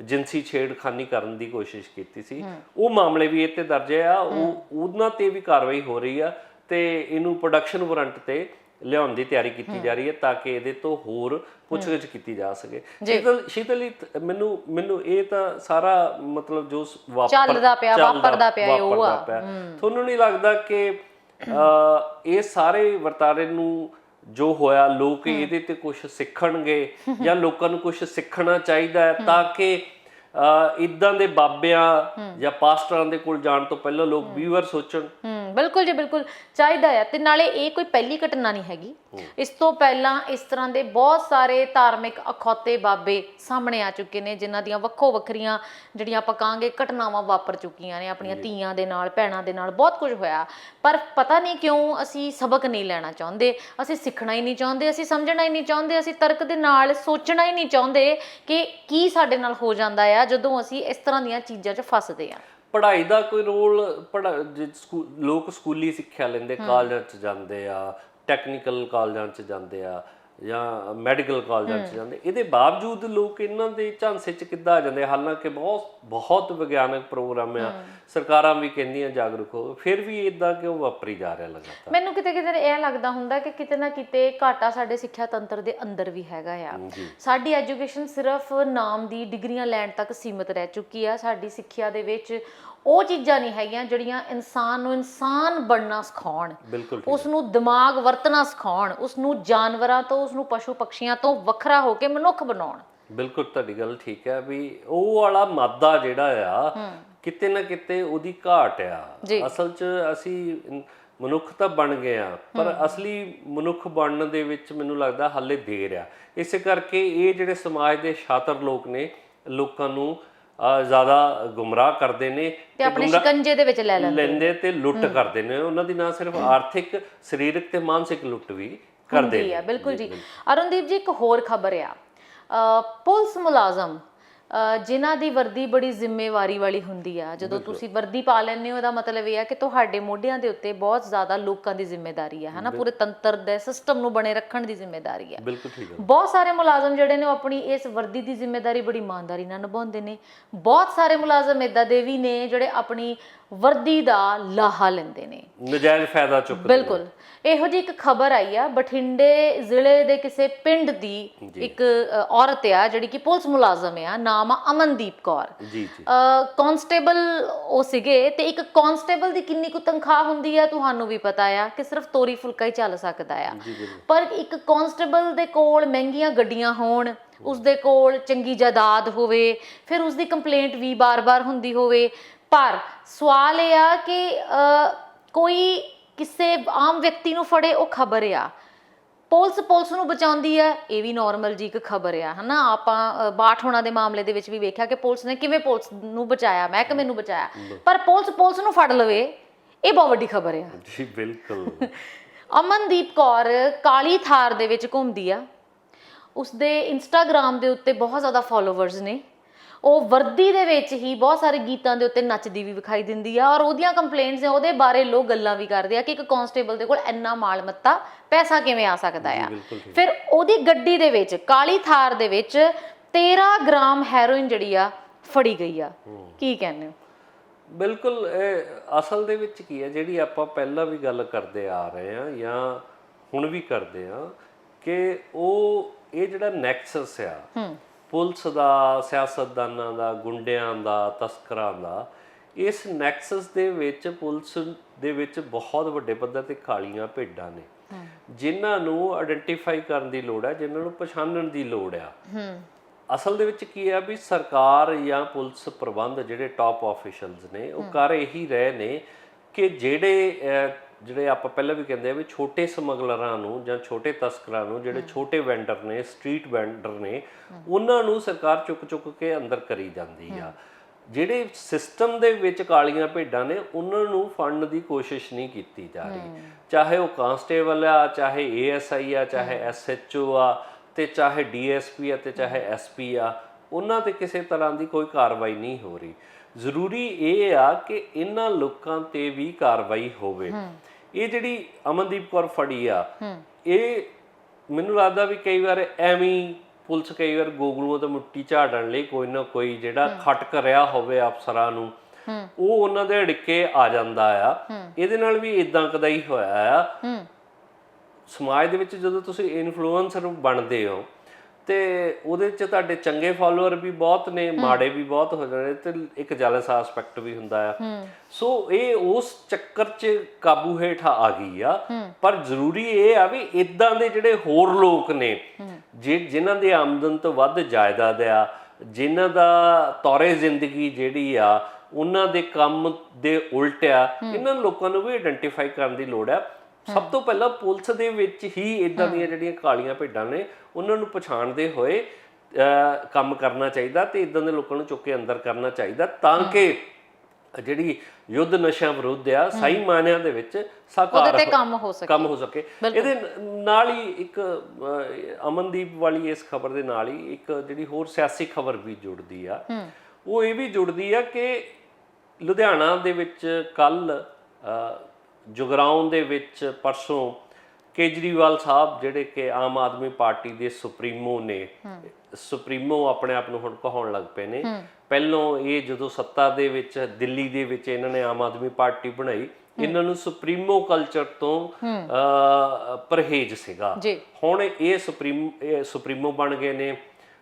ਜਿੰਸੀ ਛੇੜਖਾਨੀ ਕਰਨ ਦੀ ਕੋਸ਼ਿਸ਼ ਕੀਤੀ ਸੀ। ਉਹ ਮਾਮਲੇ ਵੀ ਤੇ ਦਰਜ ਆ। ਉਹ ਉਹਨਾਂ ਤੇ ਵੀ ਕਾਰਵਾਈ ਹੋ ਰਹੀ ਆ ਤੇ ਇਹਨੂੰ ਪ੍ਰੋਡਕਸ਼ਨ ਵਾਰੰਟ ਤੇ ਲਿਆਉਣ ਦੀ ਤਿਆਰੀ ਕੀਤੀ ਜਾ ਰਹੀ ਹੈ ਤਾਂ ਕਿ ਇਹਦੇ ਤੋਂ ਹੋਰ ਪੁੱਛਗਿੱਛ ਕੀਤੀ ਜਾ ਸਕੇ। ਸ਼ੀਤਲ ਸ਼ੀਤਲੀ ਮੈਨੂੰ ਮੈਨੂੰ ਇਹ ਤਾਂ ਸਾਰਾ ਮਤਲਬ ਜੋ ਵਾਪਰ ਚੱਲਦਾ ਪਿਆ, ਵਾਪਰਦਾ ਪਿਆ, ਉਹ ਆ। ਤੁਹਾਨੂੰ ਨਹੀਂ ਲੱਗਦਾ ਕਿ ਇਹ ਸਾਰੇ ਵਰਤਾਰੇ ਨੂੰ ਜੋ ਹੋਇਆ ਲੋਕ ਇਹਦੇ ਤੇ ਕੁਝ ਸਿੱਖਣਗੇ ਜਾਂ ਲੋਕਾਂ ਨੂੰ ਕੁਝ ਸਿੱਖਣਾ ਚਾਹੀਦਾ ਹੈ ਤਾਂ ਕਿ ਇਦਾਂ ਦੇ ਬਾਬਿਆਂ ਜਾਂ ਪਾਸਟਰਾਂ ਦੇ ਕੋਲ ਜਾਣ ਤੋਂ ਪਹਿਲਾਂ ਲੋਕ ਵੀਵਰ ਸੋਚਣ। ਬਿਲਕੁਲ ਜੀ ਬਿਲਕੁਲ ਚਾਹੀਦਾ ਆ। ਤੇ ਨਾਲੇ ਇਹ ਕੋਈ ਪਹਿਲੀ ਘਟਨਾ ਨਹੀਂ ਹੈਗੀ। ਇਸ ਤੋਂ ਪਹਿਲਾਂ ਇਸ ਤਰ੍ਹਾਂ ਦੇ ਬਹੁਤ ਸਾਰੇ ਧਾਰਮਿਕ ਅਖੌਤੇ ਬਾਬੇ ਸਾਹਮਣੇ ਆ ਚੁੱਕੇ ਨੇ ਜਿਨ੍ਹਾਂ ਦੀਆਂ ਵੱਖੋ ਵੱਖਰੀਆਂ ਜਿਹੜੀਆਂ ਆਪਾਂ ਕਹਾਂਗੇ ਘਟਨਾਵਾਂ ਵਾਪਰ ਚੁੱਕੀਆਂ ਨੇ ਆਪਣੀਆਂ ਧੀਆਂ ਦੇ ਨਾਲ ਭੈਣਾਂ ਦੇ ਨਾਲ ਬਹੁਤ ਕੁਝ ਹੋਇਆ। ਪਰ ਪਤਾ ਨਹੀਂ ਕਿਉਂ ਅਸੀਂ ਸਬਕ ਨਹੀਂ ਲੈਣਾ ਚਾਹੁੰਦੇ ਅਸੀਂ ਸਿੱਖਣਾ ਹੀ ਨਹੀਂ ਚਾਹੁੰਦੇ ਅਸੀਂ ਸਮਝਣਾ ਹੀ ਨਹੀਂ ਚਾਹੁੰਦੇ ਅਸੀਂ ਤਰਕ ਦੇ ਨਾਲ ਸੋਚਣਾ ਹੀ ਨਹੀਂ ਚਾਹੁੰਦੇ ਕਿ ਕੀ ਸਾਡੇ ਨਾਲ ਹੋ ਜਾਂਦਾ ਆ ਜਦੋਂ ਅਸੀਂ ਇਸ ਤਰ੍ਹਾਂ ਦੀਆਂ ਚੀਜ਼ਾਂ 'ਚ ਫਸਦੇ ਆ। ਪੜ੍ਹਾਈ ਦਾ ਕੋਈ ਰੋਲ ਸਕੂ- ਲੋਕ ਸਕੂਲੀ ਸਿੱਖਿਆ ਲੈਂਦੇ ਕਾਲਜਾਂ 'ਚ ਜਾਂਦੇ ਆ ਟੈਕਨੀਕਲ ਕਾਲਜਾਂ 'ਚ ਜਾਂਦੇ ਆ ਜਾਂ ਮੈਡੀਕਲ ਕਾਲਜਾਂ 'ਚ ਜਾਂਦੇ। ਇਹਦੇ ਬਾਵਜੂਦ ਲੋਕ ਇਹਨਾਂ ਦੇ ਝਾਂਸੇ 'ਚ ਕਿੱਦਾਂ ਆ ਜਾਂਦੇ? ਹਾਲਾਂਕਿ ਬਹੁਤ ਬਹੁਤ ਵਿਗਿਆਨਕ ਪ੍ਰੋਗਰਾਮ ਆ। ਸਰਕਾਰਾਂ ਵੀ ਕਹਿੰਦੀਆਂ ਜਾਗਰੂਕ ਹੋ ਫਿਰ ਵੀ ਇਦਾਂ ਕਿਉਂ ਵਾਪਰੀ ਜਾ ਰਿਹਾ ਲਗਾਤਾਰ? ਮੈਨੂੰ ਕਿਤੇ ਕਿਤੇ ਇਹ ਲੱਗਦਾ ਹੁੰਦਾ ਕਿ ਕਿਤੇ ਨਾ ਕਿਤੇ ਘਾਟਾ ਸਾਡੇ ਸਿੱਖਿਆ ਤੰਤਰ ਦੇ ਅੰਦਰ ਵੀ ਹੈਗਾ ਆ। ਸਾਡੀ ਐਜੂਕੇਸ਼ਨ ਸਿਰਫ ਨਾਮ ਦੀ ਡਿਗਰੀਆਂ ਲੈਣ ਤੱਕ ਸੀਮਿਤ ਰਹਿ ਚੁੱਕੀ ਆ। ਸਾਡੀ ਸਿੱਖਿਆ ਦੇ ਵਿੱਚ ਉਹ ਚੀਜ਼ਾਂ ਨਹੀਂ ਹੈਗੀਆਂ ਜਿਹੜੀਆਂ ਇਨਸਾਨ ਨੂੰ ਇਨਸਾਨ ਬਣਨਾ ਸਿਖਾਉਣ। ਉਸ ਨੂੰ ਦਿਮਾਗ ਵਰਤਣਾ ਸਿਖਾਉਣ ਉਸ ਨੂੰ ਜਾਨਵਰਾਂ ਤੋਂ ਉਸ ਨੂੰ ਪਸ਼ੂ ਪੰਛੀਆਂ ਤੋਂ ਵੱਖਰਾ ਹੋ ਕੇ ਮਨੁੱਖ ਬਣਾਉਣ। ਬਿਲਕੁਲ ਤੁਹਾਡੀ ਗੱਲ ਠੀਕ ਹੈ ਵੀ ਉਹ ਵਾਲਾ ਮਾਦਾ ਜਿਹੜਾ ਆ ਕਿਤੇ ਨਾ ਕਿਤੇ ਉਹਦੀ ਘਾਟ ਆ। ਅਸਲ 'ਚ ਅਸੀਂ ਮਨੁੱਖ ਤਾਂ ਬਣ ਗਏ ਆ ਪਰ ਅਸਲੀ ਮਨੁੱਖ ਬਣਨ ਦੇ ਵਿੱਚ ਮੈਨੂੰ ਲੱਗਦਾ ਹਾਲੇ ਦੇਰ ਆ। ਇਸੇ ਕਰਕੇ ਇਹ ਜਿਹੜੇ ਸਮਾਜ ਦੇ ਸ਼ਾਤਰ ਲੋਕ ਨੇ ਲੋਕਾਂ ਨੂੰ ਜ਼ਿਆਦਾ ਗੁੰਮਰਾਹ ਕਰਦੇ ਨੇ ਤੇ ਆਪਣੇ ਸ਼ਿਕੰਜੇ ਦੇ ਵਿੱਚ ਲੈ ਲੈਂਦੇ ਲੈਂਦੇ ਤੇ ਲੁੱਟ ਕਰਦੇ ਨੇ। ਉਹਨਾਂ ਦੀ ਨਾ ਸਿਰਫ ਆਰਥਿਕ ਸਰੀਰਕ ਤੇ ਮਾਨਸਿਕ ਲੁੱਟ ਵੀ ਕਰਦੇ ਨੇ ਆ ਬਿਲਕੁਲ ਜੀ ਅਰੁਣਦੀਪ ਜੀ ਇੱਕ ਹੋਰ ਖਬਰ ਆ। ਪੁਲਿਸ ਮੁਲਾਜ਼ਮ ਜਿਨ੍ਹਾਂ ਦੀ ਵਰਦੀ ਬੜੀ ਜ਼ਿੰਮੇਵਾਰੀ ਵਾਲੀ ਹੁੰਦੀ ਆ। ਜਦੋਂ ਤੁਸੀਂ ਵਰਦੀ ਪਾ ਲੈਂਦੇ ਹੋ ਇਹਦਾ ਮਤਲਬ ਇਹ ਆ ਕਿ ਤੁਹਾਡੇ ਮੋਢਿਆਂ ਦੇ ਉੱਤੇ ਬਹੁਤ ਜ਼ਿਆਦਾ ਲੋਕਾਂ ਦੀ ਜ਼ਿੰਮੇਵਾਰੀ ਆ ਹਨਾ? ਪੂਰੇ ਤੰਤਰ ਦੇ ਸਿਸਟਮ ਨੂੰ ਬਣੇ ਰੱਖਣ ਦੀ ਜ਼ਿੰਮੇਵਾਰੀ ਆ। ਬਿਲਕੁਲ ਠੀਕ ਹੈ ਬਹੁਤ ਸਾਰੇ ਮੁਲਾਜ਼ਮ ਜਿਹੜੇ ਨੇ ਉਹ ਆਪਣੀ ਇਸ ਵਰਦੀ ਦੀ ਜ਼ਿੰਮੇਵਾਰੀ ਬੜੀ ਇਮਾਨਦਾਰੀ ਨਾਲ ਨਿਭਾਉਂਦੇ ਨੇ। ਬਹੁਤ ਸਾਰੇ ਮੁਲਾਜ਼ਮ ਇਦਾਂ ਦੇ ਵੀ ਨੇ ਜਿਹੜੇ ਆਪਣੀ ਵਰਦੀ ਦਾ ਲਾਹਾ ਲੈਂਦੇ ਨੇ। ਨਜਾਇਜ਼ ਫਾਇਦਾ ਚੁੱਕਦੇ ਬਿਲਕੁਲ। ਇਹੋ ਜਿਹੀ ਇੱਕ ਖਬਰ ਆਈ ਆ ਬਠਿੰਡੇ ਜ਼ਿਲ੍ਹੇ ਦੇ ਕਿਸੇ ਪਿੰਡ ਦੀ ਇੱਕ ਔਰਤ ਆ ਜਿਹੜੀ ਕਿ ਪੁਲਿਸ ਮੁਲਾਜ਼ਮ ਆ ਨਾਮ ਆ ਅਮਨਦੀਪ ਕੌਰ। ਜੀ ਜੀ। ਕਾਂਸਟੇਬਲ ਉਹ ਸੀਗੇ ਤੇ ਇੱਕ ਕਾਂਸਟੇਬਲ ਦੀ ਕਿੰਨੀ ਕੁ ਤਨਖਾਹ ਹੁੰਦੀ ਆ ਤੁਹਾਨੂੰ ਵੀ ਪਤਾ ਆ ਕਿ ਸਿਰਫ ਤੋਰੀ ਫੁਲਕਾ ਹੀ ਚੱਲ ਸਕਦਾ ਆ। ਜੀ। ਪਰ ਇੱਕ ਕਾਂਸਟੇਬਲ ਦੇ ਕੋਲ ਮਹਿੰਗੀਆਂ ਗੱਡੀਆਂ ਹੋਣ ਉਸਦੇ ਕੋਲ ਚੰਗੀ ਜਾਇਦਾਦ ਹੋਵੇ ਫਿਰ ਉਸਦੀ ਕੰਪਲੇਂਟ ਵੀ ਬਾਰ-ਬਾਰ ਹੁੰਦੀ ਹੋਵੇ ਪਰ ਸਵਾਲ ਇਹ ਆ ਕਿ ਕੋਈ ਕਿਸੇ ਆਮ ਵਿਅਕਤੀ ਨੂੰ ਫੜੇ ਉਹ ਖਬਰ ਆ। ਪੁਲਿਸ ਪੁਲਿਸ ਨੂੰ ਬਚਾਉਂਦੀ ਆ ਇਹ ਵੀ ਨਾਰਮਲ ਜੀ ਇੱਕ ਖਬਰ ਆ ਹਨਾ? ਆਪਾਂ ਬਾਠ ਹੋਣਾ ਦੇ ਮਾਮਲੇ ਦੇ ਵਿੱਚ ਵੀ ਵੇਖਿਆ ਕਿ ਪੁਲਿਸ ਨੇ ਕਿਵੇਂ ਪੁਲਿਸ ਨੂੰ ਬਚਾਇਆ ਮਹਿਕਮੇ ਨੂੰ ਬਚਾਇਆ। ਪਰ ਪੁਲਿਸ ਪੁਲਿਸ ਨੂੰ ਫੜ ਲਵੇ ਇਹ ਬਹੁਤ ਵੱਡੀ ਖਬਰ ਆ। ਜੀ ਬਿਲਕੁਲ। ਅਮਨਦੀਪ ਕੌਰ ਕਾਲੀ ਥਾਰ ਦੇ ਵਿੱਚ ਘੁੰਮਦੀ ਆ। ਉਸਦੇ ਇੰਸਟਾਗ੍ਰam ਦੇ ਉੱਤੇ ਬਹੁਤ ਜ਼ਿਆਦਾ ਫਾਲੋਵਰਸ ਨੇ। ਉਹ ਵਰਦੀ ਦੇ ਵਿੱਚ ਹੀ ਬਹੁਤ ਸਾਰੇ ਗੀਤਾਂ ਦੇ ਉੱਤੇ ਨੱਚਦੀ ਵੀ ਵਿਖਾਈ ਦਿੰਦੀ ਆ ਔਰ ਉਹਦੀਆਂ ਕੰਪਲੇਂਟਸ ਨੇ ਉਹਦੇ ਬਾਰੇ ਲੋਕ ਗੱਲਾਂ ਵੀ ਕਰਦੇ ਆ ਕਿ ਇੱਕ ਕਾਂਸਟੇਬਲ ਦੇ ਕੋਲ ਇੰਨਾ ਮਾਲ ਮੱਤਾ ਪੈਸਾ ਕਿਵੇਂ ਆ ਸਕਦਾ ਆ। ਫਿਰ ਉਹਦੀ ਗੱਡੀ ਦੇ ਵਿੱਚ ਕਾਲੀ ਥਾਰ ਦੇ ਵਿੱਚ 13 ਗ੍ਰਾਮ ਹੈਰੋਇਨ ਜਿਹੜੀ ਆ ਫੜੀ ਗਈ ਆ। ਕੀ ਕਹਿੰਦੇ ਹੋ? ਬਿਲਕੁਲ ਇਹ ਅਸਲ ਦੇ ਵਿੱਚ ਕੀ ਹੈ ਜਿਹੜੀ ਆਪਾਂ ਪਹਿਲਾਂ ਵੀ ਗੱਲ ਕਰਦੇ ਆ ਰਹੇ ਆ ਜਾਂ ਹੁਣ ਵੀ ਕਰਦੇ ਆ ਕਿ ਉਹ ਇਹ ਜਿਹੜਾ ਨੈਕਸਸ ਆ ਹੂੰ। ਪੁਲਿਸ ਦਾ ਸਿਆਸਤਦਾਨਾਂ ਦਾ ਗੁੰਡਿਆਂ ਦਾ ਤਸਕਰਾਂ ਦਾ ਇਸ ਨੈਕਸਸ ਦੇ ਵਿੱਚ ਪੁਲਿਸ ਦੇ ਵਿੱਚ ਬਹੁਤ ਵੱਡੇ ਪੱਧਰ ਤੇ ਕਾਲੀਆਂ ਭੇਡਾਂ ਨੇ। ਜਿਨ੍ਹਾਂ ਨੂੰ ਆਇਡੈਂਟੀਫਾਈ ਕਰਨ ਦੀ ਲੋੜ ਹੈ ਜਿਨ੍ਹਾਂ ਨੂੰ ਪਛਾਣਨ ਦੀ ਲੋੜ ਆ। ਅਸਲ ਦੇ ਵਿੱਚ ਕੀ ਹੈ ਵੀ ਸਰਕਾਰ ਜਾਂ ਪੁਲਿਸ ਪ੍ਰਬੰਧ ਜਿਹੜੇ ਟਾਪ ਆਫੀਸ਼ੀਅਲਸ ਨੇ ਉਹ ਕਰ ਇਹੀ ਰਹੇ ਨੇ ਕਿ ਜਿਹੜੇ ਜਿਹੜੇ ਆਪਾਂ ਪਹਿਲਾਂ ਵੀ ਕਹਿੰਦੇ ਆ ਵੀ ਛੋਟੇ ਸਮਗਲਰਾਂ ਨੂੰ ਜਾਂ ਛੋਟੇ ਤਸਕਰਾਂ ਨੂੰ ਜਿਹੜੇ ਛੋਟੇ ਵੈਂਡਰ ਨੇ ਸਟਰੀਟ ਵੈਂਡਰ ਨੇ ਉਹਨਾਂ ਨੂੰ ਸਰਕਾਰ ਚੁੱਕ ਚੁੱਕ ਕੇ ਅੰਦਰ ਕਰੀ ਜਾਂਦੀ ਆ। ਜਿਹੜੇ ਸਿਸਟਮ ਦੇ ਵਿੱਚ ਕਾਲੀਆਂ ਭੇਡਾਂ ਨੇ ਉਹਨਾਂ ਨੂੰ ਫੰਡ ਦੀ ਕੋਸ਼ਿਸ਼ ਨਹੀਂ ਕੀਤੀ ਜਾ ਰਹੀ। ਚਾਹੇ ਉਹ ਕਾਂਸਟੇਬਲ ਆ ਚਾਹੇ ਏਐਸਆਈ ਆ ਚਾਹੇ ਐਸਐਚਓ ਆ ਤੇ ਚਾਹੇ ਡੀਐਸਪੀ ਆ ਤੇ ਚਾਹੇ ਐਸਪੀ ਆ ਉਹਨਾਂ ਤੇ ਕਿਸੇ ਤਰ੍ਹਾਂ ਦੀ ਕੋਈ ਕਾਰਵਾਈ ਨਹੀਂ ਹੋ ਰਹੀ। ਜ਼ਰੂਰੀ ਇਹ ਆ ਕਿ ਇਹਨਾਂ ਲੋਕਾਂ ਤੇ ਵੀ ਕਾਰਵਾਈ ਹੋਵੇ। ਇਹ ਜਿਹੜੀ ਅਮਨਦੀਪ ਕੌਰ ਫੜੀ ਆ ਇਹ ਮੈਨੂੰ ਲੱਗਦਾ ਵੀ ਕਈ ਵਾਰ ਐਵੇਂ ਹੀ ਪੁਲਿਸ ਕਈ ਵਾਰ ਗੋਗਲੂਆਂ ਤੇ ਮਿੱਟੀ ਝਾੜਨ ਲਈ ਕੋਈ ਨਾ ਕੋਈ ਜਿਹੜਾ ਖਟ ਕਰਿਆ ਹੋਵੇ ਅਫਸਰਾਂ ਨੂੰ ਉਹ ਉਹਨਾਂ ਦੇ ਅੜਿੱਕੇ ਆ ਜਾਂਦਾ ਆ। ਇਹਦੇ ਨਾਲ ਵੀ ਇਦਾਂ ਕਦਾਈ ਹੋਇਆ ਆ। ਹੂੰ। ਸਮਾਜ ਦੇ ਵਿੱਚ ਜਦੋਂ ਤੁਸੀਂ ਇਨਫਲੂਐਂਸਰ ਬਣਦੇ ਹੋ ਤੇ ਉਹਦੇ 'ਚ ਤੁਹਾਡੇ ਚੰਗੇ ਫਾਲੋਅਰ ਵੀ ਬਹੁਤ ਨੇ ਮਾੜੇ ਵੀ ਬਹੁਤ ਹੋ ਜਾਂਦੇ ਤੇ ਇੱਕ ਜੈਲਸ ਐਸਪੈਕਟ ਵੀ ਹੁੰਦਾ ਆ। ਸੋ ਇਹ ਉਸ ਚੱਕਰ 'ਚ ਕਾਬੂ ਹੇਠ ਆ ਗਈ ਆ। ਪਰ ਜ਼ਰੂਰੀ ਇਹ ਆ ਵੀ ਇਦਾਂ ਦੇ ਜਿਹੜੇ ਹੋਰ ਲੋਕ ਨੇ ਜੇ ਜਿਨ੍ਹਾਂ ਦੀ ਆਮਦਨ ਤੋਂ ਵੱਧ ਜਾਇਦਾਦ ਆ ਜਿਨ੍ਹਾਂ ਦਾ ਤੌਰੇ ਜ਼ਿੰਦਗੀ ਜਿਹੜੀ ਆ ਉਹਨਾਂ ਦੇ ਕੰਮ ਦੇ ਉਲਟ ਆ ਇਹਨਾਂ ਲੋਕਾਂ ਨੂੰ ਵੀ ਆਇਡੈਂਟੀਫਾਈ ਕਰਨ ਦੀ ਲੋੜ ਆ। ਸਭ ਤੋਂ ਪਹਿਲਾਂ ਪੁਲਿਸ ਦੇ ਵਿੱਚ ਹੀ ਇਦਾਂ ਦੀਆਂ ਜਿਹੜੀਆਂ ਕਾਲੀਆਂ ਭੇਡਾਂ ਨੇ ਉਹਨਾਂ ਨੂੰ ਪਛਾਣਦੇ ਹੋਏ ਕੰਮ ਕਰਨਾ ਚਾਹੀਦਾ ਤੇ ਇਦਾਂ ਦੇ ਲੋਕਾਂ ਨੂੰ ਚੁੱਕ ਕੇ ਅੰਦਰ ਕਰਨਾ ਚਾਹੀਦਾ ਤਾਂ ਕਿ ਜਿਹੜੀ ਯੁੱਧ ਨਸ਼ਿਆਂ ਵਿਰੁੱਧ ਆ ਸਹੀ ਮਾਇਨਿਆਂ ਦੇ ਵਿੱਚ ਸਾਕਾਰ ਉਹਦੇ ਤੇ ਕੰਮ ਹੋ ਸਕੇ। ਕੰਮ ਹੋ ਸਕੇ। ਇਹਦੇ ਨਾਲ ਹੀ ਇੱਕ ਅਮਨਦੀਪ ਵਾਲੀ ਇਸ ਖਬਰ ਦੇ ਨਾਲ ਹੀ ਇੱਕ ਜਿਹੜੀ ਹੋਰ ਸਿਆਸੀ ਖਬਰ ਵੀ ਜੁੜਦੀ ਆ। ਉਹ ਇਹ ਵੀ ਜੁੜਦੀ ਆ ਕਿ ਲੁਧਿਆਣਾ ਦੇ ਵਿੱਚ ਕੱਲ ਜੁਗਰਾਉਂ ਦੇ ਵਿੱਚ ਪਰਸੋਂ ਕੇਜਰੀਵਾਲ ਸਾਹਿਬ ਜਿਹੜੇ ਕਿ ਆਮ ਆਦਮੀ ਪਾਰਟੀ ਦੇ ਸੁਪਰੀਮੋ ਨੇ ਸੁਪਰੀਮੋ ਆਪਣੇ ਆਪ ਨੂੰ ਹੁਣ ਕਹਾਉਣ ਲੱਗ ਪਏ ਨੇ। ਪਹਿਲੋਂ ਇਹ ਜਦੋਂ ਸੱਤਾ ਦੇ ਵਿੱਚ ਦਿੱਲੀ ਦੇ ਵਿੱਚ ਇਹਨਾਂ ਨੇ ਆਮ ਆਦਮੀ ਪਾਰਟੀ ਬਣਾਈ ਇਹਨਾਂ ਨੂੰ ਸੁਪਰੀਮੋ ਕਲਚਰ ਤੋਂ ਪਰਹੇਜ਼ ਸੀਗਾ। ਹੁਣ ਇਹ ਸੁਪਰੀਮ ਸੁਪਰੀਮੋ ਬਣ ਗਏ ਨੇ।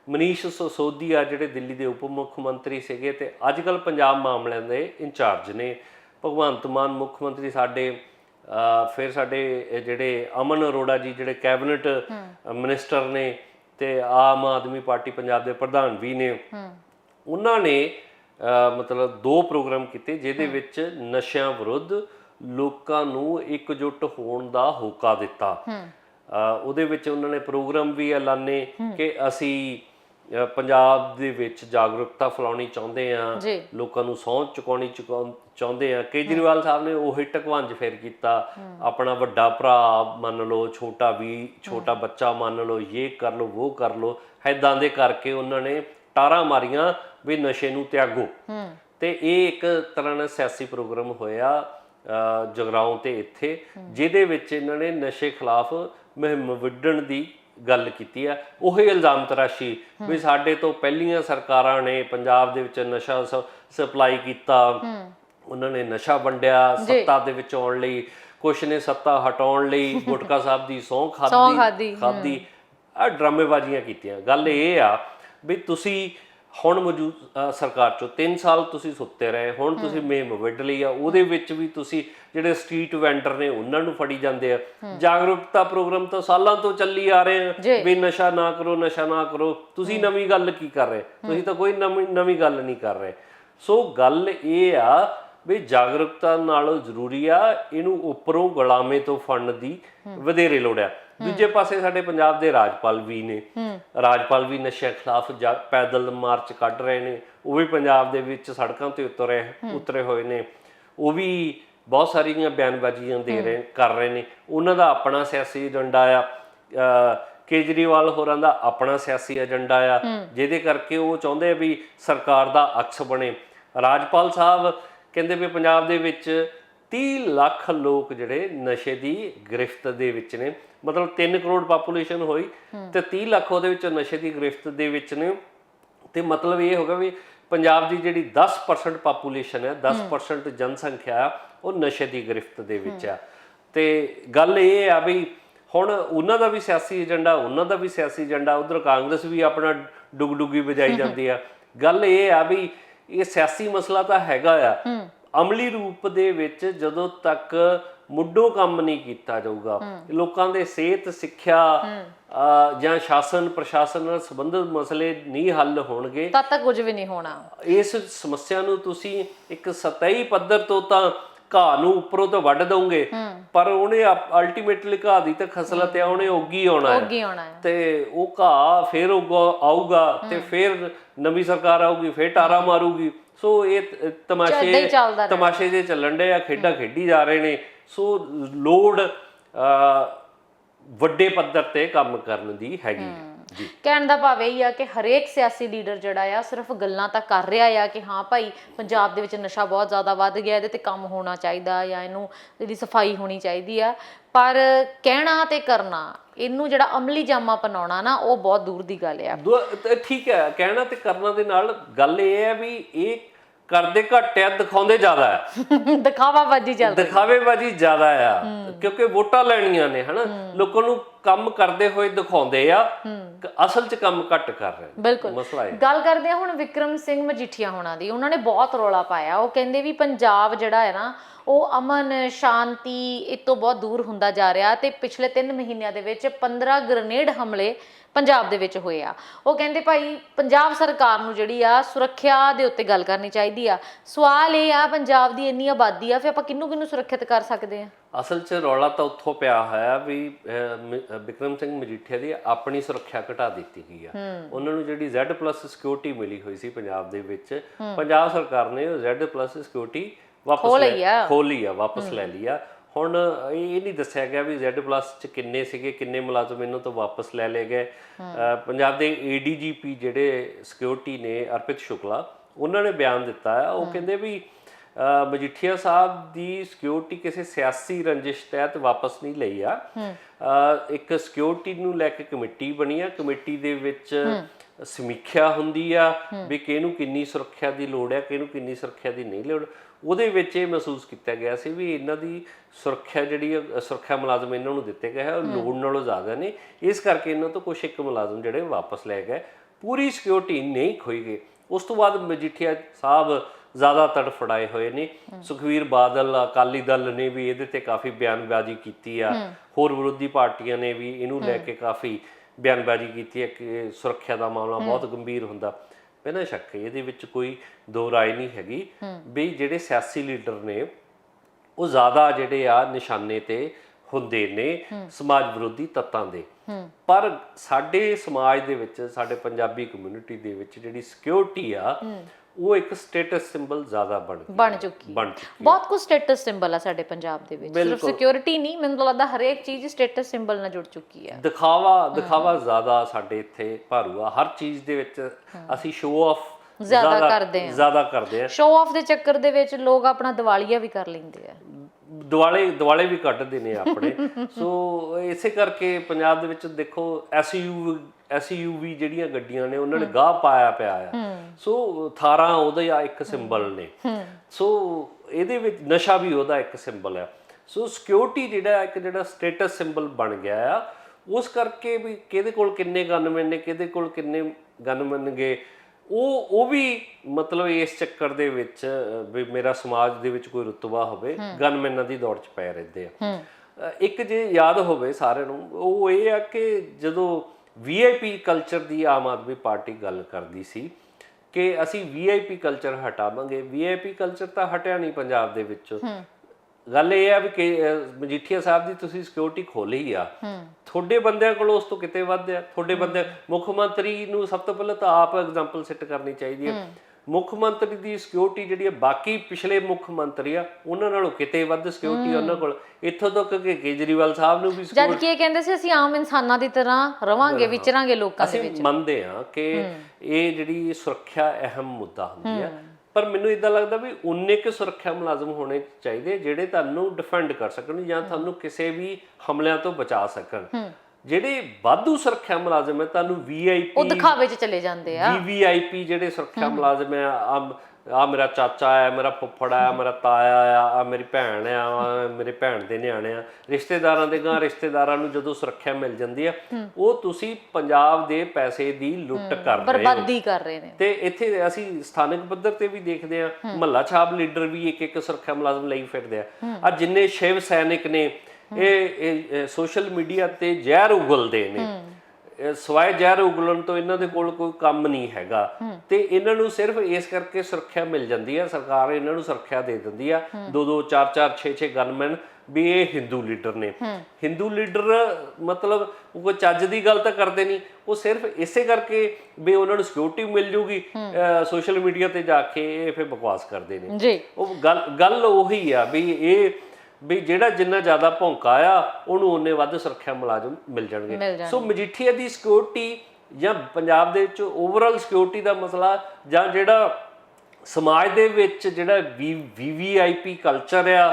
ਮਨੀਸ਼ ਸੋਸੋਦੀਆ ਜਿਹੜੇ ਦਿੱਲੀ ਦੇ ਉਪ ਮੁੱਖ ਮੰਤਰੀ ਸੀਗੇ ਤੇ ਅੱਜ ਕੱਲ ਪੰਜਾਬ ਮਾਮਲਿਆਂ ਦੇ ਇੰਚਾਰਜ ਨੇ। ਭਗਵੰਤ ਮਾਨ ਮੁੱਖ ਮੰਤਰੀ ਸਾਡੇ ਫਿਰ ਸਾਡੇ ਜਿਹੜੇ ਅਮਨ ਅਰੋੜਾ ਜੀ ਜਿਹੜੇ ਕੈਬਨਿਟ ਮਿਨਿਸਟਰ ਨੇ ਤੇ ਆਮ ਆਦਮੀ ਪਾਰਟੀ ਪੰਜਾਬ ਦੇ ਪ੍ਰਧਾਨ ਵੀ ਨੇ। ਉਹਨਾਂ ਨੇ ਮਤਲਬ ਦੋ ਪ੍ਰੋਗਰਾਮ ਕੀਤੇ ਜਿਹਦੇ ਵਿੱਚ ਨਸ਼ਿਆਂ ਵਿਰੁੱਧ ਲੋਕਾਂ ਨੂੰ ਇਕਜੁੱਟ ਹੋਣ ਦਾ ਹੋਕਾ ਦਿੱਤਾ। ਉਹਦੇ ਵਿੱਚ ਉਹਨਾਂ ਨੇ ਪ੍ਰੋਗਰਾਮ ਵੀ ਐਲਾਨੇ ਕਿ ਅਸੀਂ ਪੰਜਾਬ ਦੇ ਵਿੱਚ ਜਾਗਰੂਕਤਾ ਫੈਲਾਉਣੀ ਚਾਹੁੰਦੇ ਆ ਲੋਕਾਂ ਨੂੰ ਸਹੁੰ ਚੁਕਾਉਣੀ ਚਾਹੁੰਦੇ ਆ। ਕੇਜਰੀਵਾਲ ਸਾਹਿਬ ਨੇ ਉਹੀ ਟਕਵੰਜ ਫੇਰ ਕੀਤਾ ਆਪਣਾ ਵੱਡਾ ਭਰਾ ਮੰਨ ਲਓ ਛੋਟਾ ਵੀ ਛੋਟਾ ਬੱਚਾ ਮੰਨ ਲਓ ਇਹ ਕਰ ਲਓ ਉਹ ਕਰ ਲਓ ਐਦਾਂ ਦੇ ਕਰਕੇ ਉਹਨਾਂ ਨੇ ਟਾਰਾਂ ਮਾਰੀਆਂ ਵੀ ਨਸ਼ੇ ਨੂੰ ਤਿਆਗੋ। ਹੂੰ। ਤੇ ਇਹ ਇੱਕ ਤਰ੍ਹਾਂ ਨਾਲ ਸਿਆਸੀ ਪ੍ਰੋਗਰਾਮ ਹੋਇਆ ਜਗਰਾਉਂ ਤੇ ਇੱਥੇ ਜਿਹਦੇ ਵਿੱਚ ਇਹਨਾਂ ਨੇ ਨਸ਼ੇ ਖਿਲਾਫ ਮੁਹਿੰਮ ਵਿੱਢਣ ਦੀ ਗੱਲ ਕੀਤੀ ਆ ਉਹੀ ਇਲਜ਼ਾਮ ਤਰਾਸ਼ੀ ਵੀ ਸਾਡੇ ਤੋਂ ਪਹਿਲੀਆਂ ਸਰਕਾਰਾਂ ਨੇ ਪੰਜਾਬ ਦੇ ਵਿੱਚ ਨਸ਼ਾ ਸਪਲਾਈ ਕੀਤਾ ਉਹਨਾਂ ਨੇ ਨਸ਼ਾ ਵੰਡਿਆ ਸੱਤਾ ਦੇ ਵਿੱਚ ਆਉਣ ਲਈ ਕੁਛ ਨੇ ਸੱਤਾ ਹਟਾਉਣ ਲਈ ਗੁਟਕਾ ਸਾਹਿਬ ਦੀ ਸਹੁੰ ਖਾਦੀ ਖਾਦੀ ਆ ਡਰਾਮੇਬਾਜ਼ੀਆਂ ਕੀਤੀਆਂ। ਗੱਲ ਇਹ ਆ ਵੀ ਤੁਸੀਂ ਹੁਣ ਮੌਜੂਦ ਸਰਕਾਰ ਚੋਂ 3 ਸਾਲ ਤੁਸੀਂ ਸੁੱਤੇ ਰਹੇ ਹੁਣ ਤੁਸੀਂ ਮੁਹਿੰਮ ਵਿੱਢ ਲਈ ਆ ਉਹਦੇ ਵਿੱਚ ਵੀ ਤੁਸੀਂ ਜਿਹੜੇ ਸਟਰੀਟ ਵੈਂਡਰ ਨੇ ਉਹਨਾਂ ਨੂੰ ਫੜੀ ਜਾਂਦੇ ਆ। ਜਾਗਰੂਕਤਾ ਪ੍ਰੋਗਰਾਮ ਤਾਂ ਸਾਲਾਂ ਤੋਂ ਚੱਲੀ ਆ ਰਹੇ। ਆ ਵੀ ਨਸ਼ਾ ਨਾ ਕਰੋ ਨਸ਼ਾ ਨਾ ਕਰੋ। ਤੁਸੀਂ ਨਵੀਂ ਗੱਲ ਕੀ ਕਰ ਰਹੇ? ਤੁਸੀਂ ਤਾਂ ਕੋਈ ਨਵੀਂ ਨਵੀਂ ਗੱਲ ਨਹੀਂ ਕਰ ਰਹੇ। ਸੋ ਗੱਲ ਇਹ ਆ ਵੀ ਜਾਗਰੂਕਤਾ ਨਾਲੋਂ ਜ਼ਰੂਰੀ ਆ ਇਹਨੂੰ ਉੱਪਰੋਂ ਗੁਲਾਮੇ ਤੋਂ ਫੜਨ ਦੀ ਵਧੇਰੇ ਲੋੜ ਆ। ਦੂਜੇ ਪਾਸੇ ਸਾਡੇ ਪੰਜਾਬ ਦੇ ਰਾਜਪਾਲ ਵੀ ਨੇ। ਰਾਜਪਾਲ ਵੀ ਨਸ਼ਿਆਂ ਖਿਲਾਫ ਪੈਦਲ ਮਾਰਚ ਕੱਢ ਰਹੇ ਨੇ। ਉਹ ਵੀ ਪੰਜਾਬ ਦੇ ਵਿੱਚ ਸੜਕਾਂ ਤੇ ਉਤਰੇ ਉਤਰੇ ਹੋਏ ਨੇ। ਉਹ ਵੀ ਬਹੁਤ ਸਾਰੀਆਂ ਬਿਆਨਬਾਜ਼ੀਆਂ ਦੇ ਰਹੇ ਕਰ ਰਹੇ ਨੇ। ਉਹਨਾਂ ਦਾ ਆਪਣਾ ਸਿਆਸੀ ਏਜੰਡਾ ਆ। ਕੇਜਰੀਵਾਲ ਹੋਰਾਂ ਦਾ ਆਪਣਾ ਸਿਆਸੀ ਏਜੰਡਾ ਆ। ਜਿਹਦੇ ਕਰਕੇ ਉਹ ਚਾਹੁੰਦੇ ਆ ਵੀ ਸਰਕਾਰ ਦਾ ਅਕਸ ਬਣੇ। ਰਾਜਪਾਲ ਸਾਹਿਬ ਕਹਿੰਦੇ ਵੀ ਪੰਜਾਬ ਦੇ ਵਿੱਚ 30 ਲੱਖ ਲੋਕ ਜਿਹੜੇ ਨਸ਼ੇ ਦੀ ਗ੍ਰਿਫਤ ਦੇ ਵਿੱਚ ਨੇ ਮਤਲਬ 3 ਕਰੋੜ ਪਾਪੂਲੇਸ਼ਨ ਹੋਈ ਤੇ 30 ਲੱਖ ਉਹਦੇ ਵਿੱਚ ਨਸ਼ੇ ਦੀ ਗ੍ਰਿਫਤ ਦੇ ਵਿੱਚ ਨੇ। ਤੇ ਮਤਲਬ ਇਹ ਹੋਗਾ ਵੀ ਪੰਜਾਬ ਦੀ ਜਿਹੜੀ 10% ਪਾਪੂਲੇਸ਼ਨ ਹੈ 10% ਜਨਸੰਖਿਆ ਉਹ ਨਸ਼ੇ ਦੀ ਗ੍ਰਿਫਤ ਦੇ ਵਿੱਚ ਆ। ਤੇ ਗੱਲ ਇਹ ਆ ਵੀ ਹੁਣ ਉਹਨਾਂ ਦਾ ਵੀ ਸਿਆਸੀ ਏਜੰਡਾ ਉਹਨਾਂ ਦਾ ਵੀ ਸਿਆਸੀ ਏਜੰਡਾ ਉਧਰ ਕਾਂਗਰਸ ਵੀ ਆਪਣਾ ਡੁਗਡੁਗੀ ਵਜਾਈ ਜਾਂਦੀ ਆ। ਗੱਲ ਇਹ ਆ ਵੀ ਇਹ ਸਿਆਸੀ ਮਸਲਾ ਤਾਂ ਹੈਗਾ ਆ। ਅਮਲੀ ਰੂਪ ਦੇ ਵਿੱਚ ਜਦੋਂ ਤੱਕ ਮੁੱਢੋਂ ਕੰਮ ਨਹੀਂ ਕੀਤਾ ਜਾਊਗਾ ਲੋਕਾਂ ਦੇ ਸਿਹਤ ਸਿੱਖਿਆ ਜਾਂ ਸ਼ਾਸਨ ਪ੍ਰਸ਼ਾਸਨ ਨਾਲ ਸੰਬੰਧਿਤ ਮਸਲੇ ਨਹੀਂ ਹੱਲ ਹੋਣਗੇ। ਤਦ ਤੱਕ ਕੁਝ ਵੀ ਨਹੀਂ ਹੋਣਾ। ਇਸ ਸਮੱਸਿਆ ਨੂੰ ਤੁਸੀਂ ਇੱਕ ਸਤਹੀ ਪੱਧਰ ਤੋਂ ਤਾਂ ਘਾਹ ਨੂੰ ਉੱਪਰੋਂ ਤਾਂ ਵੱਢ ਦਊਂਗੇ। ਪਰ ਉਹਨੇ ਅਲਟੀਮੇਟਲੀ ਘਾਹ ਦੀ ਤਾਂ ਖਸਲਤ ਆ ਉਹਨੇ ਉੱਗੀ ਆਉਣਾ ਹੈ। ਅੱਗੇ ਆਉਣਾ ਹੈ। ਤੇ ਉਹ ਘਾਹ ਫੇਰ ਆਊਗਾ ਤੇ ਫੇਰ ਨਵੀਂ ਸਰਕਾਰ ਆਊਗੀ ਫੇਰ ਟਾਰਾ ਮਾਰੂਗੀ। ਸੋ ਇਹ ਤਮਾਸ਼ੇ ਤਮਾਸ਼ੇ ਜੇ ਚੱਲਣ ਦੇ ਆ ਖੇਡਾਂ ਖੇਡੀ ਜਾ ਰਹੇ ਨੇ। ਸੋ ਲੋੜ ਵੱਡੇ ਪੱਧਰ ਤੇ ਕੰਮ ਕਰਨ ਦੀ ਹੈਗੀ ਹੈ। ਕਹਿਣ ਦਾ ਭਾਵ ਇਹ ਹੀ ਆ ਕਿ ਹਰੇਕ ਸਿਆਸੀ ਲੀਡਰ ਜਿਹੜਾ ਆ ਸਿਰਫ ਗੱਲਾਂ ਤਾਂ ਕਰ ਰਿਹਾ ਆ ਕਿ ਹਾਂ ਭਾਈ ਪੰਜਾਬ ਦੇ ਵਿੱਚ ਨਸ਼ਾ ਬਹੁਤ ਜ਼ਿਆਦਾ ਵੱਧ ਗਿਆ ਇਹਦੇ ਤੇ ਕੰਮ ਹੋਣਾ ਚਾਹੀਦਾ ਜਾਂ ਇਹਨੂੰ ਇਹਦੀ ਸਫ਼ਾਈ ਹੋਣੀ ਚਾਹੀਦੀ ਆ। ਪਰ ਕਹਿਣਾ ਤੇ ਕਰਨਾ ਇਹਨੂੰ ਜਿਹੜਾ ਅਮਲੀ ਜਾਮਾ ਪਨਾਉਣਾ ਨਾ ਉਹ ਬਹੁਤ ਦੂਰ ਦੀ ਗੱਲ ਆ। ਠੀਕ ਹੈ ਕਹਿਣਾ ਤੇ ਕਰਨਾ ਦੇ ਨਾਲ ਗੱਲ ਇਹ ਹੈ ਵੀ ਇਹ ਕਰਦੇ ਘੱਟ ਆ ਦਿਖਾਉਂਦੇ ਜ਼ਿਆਦਾ ਹੈ ਦਿਖਾਵਾ ਬਾਜੀ ਚੱਲ ਦਿਖਾਵੇਬਾਜ਼ੀ ਜ਼ਿਆਦਾ ਆ ਕਿਉਂਕਿ ਵੋਟਾਂ ਲੈਣੀਆਂ ਨੇ ਹਨਾ। ਲੋਕਾਂ ਨੂੰ ਕੰਮ ਕਰਦੇ ਹੋਏ ਦਿਖਾਉਂਦੇ ਆ ਕ- ਅਸਲ 'ਚ ਕੰਮ ਘੱਟ ਕਰ ਰਹੇ ਬਿਲਕੁਲ। ਮਸਲਾ ਗੱਲ ਕਰਦੇ ਆ ਹੁਣ ਵਿਕਰਮ ਸਿੰਘ ਮਜੀਠੀਆ ਹੋਣਾ ਦੀ। ਉਹਨਾਂ ਨੇ ਬਹੁਤ ਰੌਲਾ ਪਾਇਆ। ਉਹ ਕਹਿੰਦੇ ਵੀ ਪੰਜਾਬ ਜਿਹੜਾ ਹੈ ਨਾ ਉਹ ਅਮਨ ਸ਼ਾਂਤੀ ਇਹ ਤੋਂ ਬਹੁਤ ਦੂਰ ਹੁੰਦਾ ਜਾ ਰਿਹਾ ਤੇ ਪਿਛਲੇ 3 ਮਹੀਨਿਆਂ ਦੇ ਵਿੱਚ 15 ਗ੍ਰਨੇਡ ਹਮਲੇ ਪੰਜਾਬ ਦੇ ਵਿੱਚ ਹੋਏ ਆ। ਉਹ ਕਹਿੰਦੇ ਭਾਈ ਪੰਜਾਬ ਸਰਕਾਰ ਨੂੰ ਜਿਹੜੀ ਆ ਸੁਰੱਖਿਆ ਦੇ ਉੱਤੇ ਗੱਲ ਕਰਨੀ ਚਾਹੀਦੀ ਆ। ਸਵਾਲ ਇਹ ਆ ਪੰਜਾਬ ਦੀ ਇੰਨੀ ਆਬਾਦੀ ਆ ਫਿਰ ਆਪਾਂ ਕਿੰਨੂੰ ਕਿੰਨੂੰ ਸੁਰੱਖਿਅਤ ਕਰ ਸਕਦੇ ਆ? ਅਸਲ 'ਚ ਰੌਲਾ ਤਾਂ ਉੱਥੋਂ ਪਿਆ ਹੋਇਆ ਵੀ ਵਿਕਰਮ ਸਿੰਘ ਮਜੀਠੀਆ ਦੀ ਆਪਣੀ ਸੁਰੱਖਿਆ ਘਟਾ ਦਿੱਤੀ ਗਈ ਆ। ਉਹਨਾਂ ਨੂੰ ਜਿਹੜੀ Z+ ਸਿਕਿਉਰਿਟੀ ਮਿਲੀ ਹੋਈ ਸੀ ਪੰਜਾਬ ਦੇ ਵਿੱਚ ਪੰਜਾਬ ਸਰਕਾਰ ਨੇ ਉਹ Z+ ਸਿਕਿਉਰਿਟੀ ਵਾਪਸ ਲੈ- ਲਈ ਆ। ਵਾਪਸ ਲੈ ਲਈ ਆ। ਹੁਣ ਇਹ ਨਹੀਂ ਦੱਸਿਆ ਗਿਆ ਵੀ Z+ ਚ ਕਿੰਨੇ ਸੀਗੇ ਕਿੰਨੇ ਮੁਲਾਜ਼ਮ ਇਹਨਾਂ ਤੋਂ ਵਾਪਸ ਲੈ ਲਏ ਗਏ। ਪੰਜਾਬ ਦੇ ADGP ਜਿਹੜੇ ਸਿਕਿਉਰਿਟੀ ਨੇ ਅਰਪਿਤ ਸ਼ੁਕਲਾ ਉਹਨਾਂ ਨੇ ਬਿਆਨ ਦਿੱਤਾ ਉਹ ਕਹਿੰਦੇ ਵੀ ਮਜੀਠੀਆ ਸਾਹਿਬ ਦੀ ਸਿਕਿਉਰਿਟੀ ਕਿਸੇ ਸਿਆਸੀ ਰੰਜਿਸ਼ ਤਹਿਤ ਵਾਪਸ ਨਹੀਂ ਲਈ ਆ। ਇੱਕ ਸਿਕਿਉਰਿਟੀ ਨੂੰ ਲੈ ਕੇ ਕਮੇਟੀ ਬਣੀ ਆ। ਕਮੇਟੀ ਦੇ ਵਿੱਚ ਸਮੀਖਿਆ ਹੁੰਦੀ ਆ ਵੀ ਕਿਹਨੂੰ ਕਿੰਨੀ ਸੁਰੱਖਿਆ ਦੀ ਲੋੜ ਹੈ ਕਿਹਨੂੰ ਕਿੰਨੀ ਸੁਰੱਖਿਆ ਦੀ ਨਹੀਂ ਲੋੜ। ਉਹਦੇ ਵਿੱਚ ਇਹ ਮਹਿਸੂਸ ਕੀਤਾ ਗਿਆ ਸੀ ਵੀ ਇਹਨਾਂ ਦੀ ਸੁਰੱਖਿਆ ਜਿਹੜੀ ਆ, ਸੁਰੱਖਿਆ ਮੁਲਾਜ਼ਮ ਇਹਨਾਂ ਨੂੰ ਦਿੱਤੇ ਗਏ ਹੈ ਉਹ ਲੋੜ ਨਾਲੋਂ ਜ਼ਿਆਦਾ ਨੇ। ਇਸ ਕਰਕੇ ਇਹਨਾਂ ਤੋਂ ਕੁਝ ਇੱਕ ਮੁਲਾਜ਼ਮ ਜਿਹੜੇ ਵਾਪਸ ਲੈ ਗਏ। ਪੂਰੀ ਸਿਕਿਉਰਿਟੀ ਨਹੀਂ ਖੋਈ ਗਈ। ਉਸ ਤੋਂ ਬਾਅਦ ਮਜੀਠੀਆ ਸਾਹਿਬ ਜ਼ਿਆਦਾ ਤੜਫੜਾਏ ਹੋਏ ਨੇ। ਸੁਖਵੀਰ ਬਾਦਲ ਅਕਾਲੀ ਦਲ ਨੇ ਵੀ ਇਹਦੇ ਤੇ ਕਾਫੀ ਬਿਆਨਬਾਜ਼ੀ ਕੀਤੀ ਆ। ਹੋਰ ਵਿਰੋਧੀ ਪਾਰਟੀਆਂ ਨੇ ਵੀ ਇਹਨੂੰ ਲੈ ਕੇ ਕਾਫੀ ਬਿਆਨਬਾਜ਼ੀ ਕੀਤੀ ਹੈ ਕਿ ਸੁਰੱਖਿਆ ਦਾ ਮਾਮਲਾ ਬਹੁਤ ਗੰਭੀਰ ਹੁੰਦਾ। ਬਿਨਾਂ ਸ਼ੱਕ ਇਹਦੇ ਵਿੱਚ ਕੋਈ ਦੋ ਰਾਏ ਨਹੀਂ ਹੈਗੀ। ਵੀ ਜਿਹੜੇ ਸਿਆਸੀ ਲੀਡਰ ਨੇ ਉਹ ਜ਼ਿਆਦਾ ਜਿਹੜੇ ਆ ਨਿਸ਼ਾਨੇ ਤੇ ਹੁੰਦੇ ਨੇ ਸਮਾਜ ਵਿਰੋਧੀ ਤੱਤਾਂ ਦੇ। ਪਰ ਸਾਡੇ ਸਮਾਜ ਦੇ ਵਿੱਚ ਸਾਡੇ ਪੰਜਾਬੀ ਕਮਿਊਨਿਟੀ ਦੇ ਵਿੱਚ ਜਿਹੜੀ ਸਿਕਿਉਰਿਟੀ ਆ ਉਹ ਇੱਕ ਸਟੇਟਸ ਸਿੰਬਲ ਜ਼ਿਆਦਾ ਬਣ ਗਈ ਬਣ ਚੁੱਕੀ ਬਣ ਚੁੱਕੀ ਬਹੁਤ ਕੁਝ ਸਟੇਟਸ ਸਿੰਬਲ ਆ ਸਾਡੇ ਪੰਜਾਬ ਦੇ ਵਿੱਚ। ਸਿਰਫ। ਸਿਕਿਉਰਿਟੀ ਨਹੀਂ ਮੈਨੂੰ ਲੱਗਦਾ ਹਰੇਕ ਚੀਜ਼ ਸਟੇਟਸ ਸਿੰਬਲ ਨਾਲ ਜੁੜ ਚੁੱਕੀ ਆ ਦਿਖਾਵਾ ਦਿਖਾਵਾ ਜ਼ਿਆਦਾ ਸਾਡੇ ਇੱਥੇ ਭਾਰੂ ਆ। ਹਰ ਚੀਜ਼ ਦੇ ਵਿੱਚ ਅਸੀਂ ਸ਼ੋਅ ਆਫ ਜ਼ਿਆਦਾ ਕਰਦੇ ਆ। ਜ਼ਿਆਦਾ ਕਰਦੇ ਆ। ਸ਼ੋਅ ਆਫ ਦੇ ਚੱਕਰ ਦੇ ਵਿੱਚ ਲੋਕ ਆਪਣਾ ਦੀਵਾਲੀਆ ਵੀ ਕਰ ਲੈਂਦੇ ਆ। ਦਿਵਾਲੇ ਦਿਵਾਲੇ ਵੀ ਕੱਢਦੇ ਨੇ ਆਪਣੇ। ਸੋ ਇਸੇ ਕਰਕੇ ਪੰਜਾਬ ਦੇ ਵਿੱਚ ਦੇਖੋ ਐਸਯੂ ਐਸਯੂਵੀ ਜਿਹੜੀਆਂ ਗੱਡੀਆਂ ਨੇ ਉਹਨਾਂ ਨੇ ਗਾਹ ਪਾਇਆ ਪਿਆ ਆ। ਸੋ ਥਾਰਾਂ ਉਹਦਾ ਆ ਇੱਕ ਸਿੰਬਲ ਨੇ। ਸੋ ਇਹਦੇ ਵਿੱਚ ਨਸ਼ਾ ਵੀ ਉਹਦਾ ਇੱਕ ਸਿੰਬਲ ਆ। ਸੋ ਸਿਕਿਉਰਿਟੀ ਜਿਹੜਾ ਇੱਕ ਜਿਹੜਾ ਸਟੇਟਸ ਸਿੰਬਲ ਬਣ ਗਿਆ ਆ ਉਸ ਕਰਕੇ ਵੀ ਕਿਹਦੇ ਕੋਲ ਕਿੰਨੇ ਗਨਮੈਨ ਨੇ ਕਿਹਦੇ ਕੋਲ ਕਿੰਨੇ ਗਨਮੈਨ ਗਏ ਉਹ ਉਹ ਵੀ ਮਤਲਬ ਇਸ ਚੱਕਰ ਦੇ ਵਿੱਚ ਵੀ ਮੇਰਾ ਸਮਾਜ ਦੇ ਵਿੱਚ ਕੋਈ ਰੁਤਬਾ ਹੋਵੇ ਗਨਮੈਨਾਂ ਦੀ ਦੌੜ 'ਚ ਪਏ ਰਹਿੰਦੇ ਆ। ਇੱਕ ਜੇ ਯਾਦ ਹੋਵੇ ਸਾਰਿਆਂ ਨੂੰ ਉਹ ਇਹ ਆ ਕਿ ਜਦੋਂ ਵੀਆਈਪੀ ਕਲਚਰ ਦੀ ਆਮ ਆਦਮੀ ਪਾਰਟੀ ਗੱਲ ਕਰਦੀ ਸੀ ਕਿ ਅਸੀਂ ਵੀਆਈਪੀ ਕਲਚਰ ਹਟਾਵਾਂਗੇ ਵੀਆਈਪੀ ਕਲਚਰ ਤਾਂ ਹਟਿਆ ਨਹੀਂ ਪੰਜਾਬ ਦੇ ਵਿੱਚੋਂ। ਗੱਲ ਇਹ ਹੈ ਵੀ ਮਜੀਠੀਆ ਸਾਹਿਬ ਦੀ ਤੁਸੀਂ ਸਿਕਿਉਰਿਟੀ ਖੋਲੀ ਆ। ਤੁਹਾਡੇ ਬੰਦਿਆਂ ਕੋਲ ਉਸ ਤੋਂ ਕਿਤੇ ਵੱਧ ਆ। ਤੁਹਾਡੇ ਬੰਦੇ ਮੁੱਖ ਮੰਤਰੀ ਨੂੰ ਸਭ ਤੋਂ ਪਹਿਲਾਂ ਤਾਂ ਆਪ ਐਗਜ਼ਾਮਪਲ ਸੈੱਟ ਕਰਨੀ ਚਾਹੀਦੀ ਹੈ। ਮੁੱਖ ਮੰਤਰੀ ਦੀ ਸਿਕਿਉਰਿਟੀ ਜਿਹੜੀ ਹੈ ਬਾਕੀ ਪਿਛਲੇ ਮੁੱਖ ਮੰਤਰੀ ਆ ਉਹਨਾਂ ਨਾਲੋਂ ਕਿਤੇ ਵੱਧ ਸਿਕਿਉਰਿਟੀ ਉਹਨਾਂ ਕੋਲ। ਇੱਥੋਂ ਤੱਕ ਕਿ ਕੇਜਰੀਵਾਲ ਸਾਹਿਬ ਨੂੰ ਵੀ ਜਦ ਕਿ ਇਹ ਕਹਿੰਦੇ ਸੀ ਅਸੀਂ ਆਮ ਇਨਸਾਨਾਂ ਦੀ ਤਰ੍ਹਾਂ ਰਵਾਂਗੇ ਵਿਚਰਾਂਗੇ ਲੋਕਾਂ ਦੇ ਅਸੀਂ ਮੰਨਦੇ ਹਾਂ ਕਿ ਇਹ ਜਿਹੜੀ ਸੁਰੱਖਿਆ ਅਹਿਮ ਮੁੱਦਾ ਹੁੰਦੀ ਹੈ। ਪਰ ਮੈਨੂੰ ਇਦਾਂ ਲੱਗਦਾ ਵੀ ਉਨੇ ਕੁ ਸੁਰੱਖਿਆ ਮੁਲਾਜ਼ਮ ਹੋਣੇ ਚਾਹੀਦੇ ਜਿਹੜੇ ਤੁਹਾਨੂੰ ਡਿਫੈਂਡ ਕਰ ਸਕਣ ਜਾਂ ਤੁਹਾਨੂੰ ਕਿਸੇ ਵੀ ਹਮਲਿਆਂ ਤੋਂ ਬਚਾ ਸਕਣ। ਜਿਹੜੇ ਵਾਧੂ ਸੁਰੱਖਿਆ ਮੁਲਾਜ਼ਮ ਹੈ ਤੁਹਾਨੂੰ ਉਹ ਵੀਆਈਪੀ ਦਿਖਾਵੇ 'ਚ ਚਲੇ ਜਾਂਦੇ ਆ। ਵੀਵੀਆਈਪੀ ਜਿਹੜੇ ਸੁਰੱਖਿਆ ਮੁਲਾਜ਼ਮ ਹੈ ਆ ਆ ਮੇਰਾ ਚਾਚਾ ਹੈ ਮੇਰਾ ਫੁੱਫੜ ਹੈ ਮੇਰਾ ਤਾਇਆ ਆ ਆ ਮੇਰੀ ਭੈਣ ਆ ਮੇਰੇ ਭੈਣ ਦੇ ਨਿਆਣੇ ਆ। ਰਿਸ਼ਤੇਦਾਰਾਂ ਦੇ ਗਾਂ ਰਿਸ਼ਤੇਦਾਰਾਂ ਨੂੰ ਜਦੋਂ ਸੁਰੱਖਿਆ ਮਿਲ ਜਾਂਦੀ ਆ ਉਹ ਤੁਸੀਂ ਪੰਜਾਬ ਦੇ ਪੈਸੇ ਦੀ ਲੁੱਟ ਕਰ ਰਹੇ ਹੋ। ਬਰਬਾਦੀ ਕਰ ਰਹੇ ਨੇ। ਤੇ ਇੱਥੇ ਅਸੀਂ ਸਥਾਨਕ ਪੱਧਰ ਤੇ ਵੀ ਦੇਖਦੇ ਆ ਮਹੱਲਾ ਛਾਪ ਲੀਡਰ ਵੀ ਇੱਕ ਇੱਕ ਸੁਰੱਖਿਆ ਮੁਲਾਜ਼ਮ ਲਈ ਫਿਰਦੇ ਆ। ਆ ਜਿੰਨੇ ਸ਼ਿਵ ਸੈਨਿਕ ਨੇ ਇਹ ਸੋਸ਼ਲ ਮੀਡੀਆ ਤੇ ਜ਼ਹਿਰ ਉਗਲਦੇ ਨੇ। ਸਵਾਏ ਜ਼ਹਿਰ ਉਗਲਣ ਤੋਂ ਇਹਨਾਂ ਦੇ ਕੋਲ ਕੋਈ ਕੰਮ ਨਹੀਂ ਹੈਗਾ। ਤੇ ਇਹਨਾਂ ਨੂੰ ਸਿਰਫ ਇਸ ਕਰਕੇ ਸੁਰੱਖਿਆ ਮਿਲ ਜਾਂਦੀ ਹੈ ਸਰਕਾਰ ਇਹਨਾਂ ਨੂੰ ਸੁਰੱਖਿਆ ਦੇ ਦਿੰਦੀ ਆ। ਦੋ ਦੋ ਚਾਰ ਚਾਰ 6 6 ਗਨਮੈਨ ਵੀ ਇਹ ਹਿੰਦੂ ਲੀਡਰ ਨੇ। ਹਿੰਦੂ ਲੀਡਰ ਮਤਲਬ ਉਹ ਕੋਈ ਚੱਜ ਦੀ ਗੱਲ ਤਾਂ ਕਰਦੇ ਨਹੀਂ। ਉਹ ਸਿਰਫ ਇਸੇ ਕਰਕੇ ਵੀ ਉਹਨਾਂ ਨੂੰ ਸਿਕਿਉਰਿਟੀ ਮਿਲ ਜੂਗੀ ਸੋਸ਼ਲ ਮੀਡੀਆ ਤੇ ਜਾ ਕੇ ਇਹ ਫਿਰ ਬਕਵਾਸ ਕਰਦੇ ਨੇ। ਜੀ। ਉਹ ਗੱਲ ਗੱਲ ਉਹੀ ਆ ਵੀ ਇਹ ਵੀ ਜਿਹੜਾ ਜਿੰਨਾ ਜ਼ਿਆਦਾ ਭੌਂਕਾ ਆ ਉਹਨੂੰ ਉਹਨੇ ਵੱਧ ਸੁਰੱਖਿਆ ਮੁਲਾਜ਼ਮ ਮਿਲ ਜਾਣਗੇ। ਸੋ ਮਜੀਠੀਆ ਦੀ ਸਿਕਿਉਰਿਟੀ ਜਾਂ ਪੰਜਾਬ ਦੇ ਵਿੱਚ ਓਵਰਆਲ ਸਿਕਿਉਰਿਟੀ ਦਾ ਮਸਲਾ ਜਾਂ ਜਿਹੜਾ ਸਮਾਜ ਦੇ ਵਿੱਚ ਜਿਹੜਾ ਵੀਵੀਆਈਪੀ ਕਲਚਰ ਆ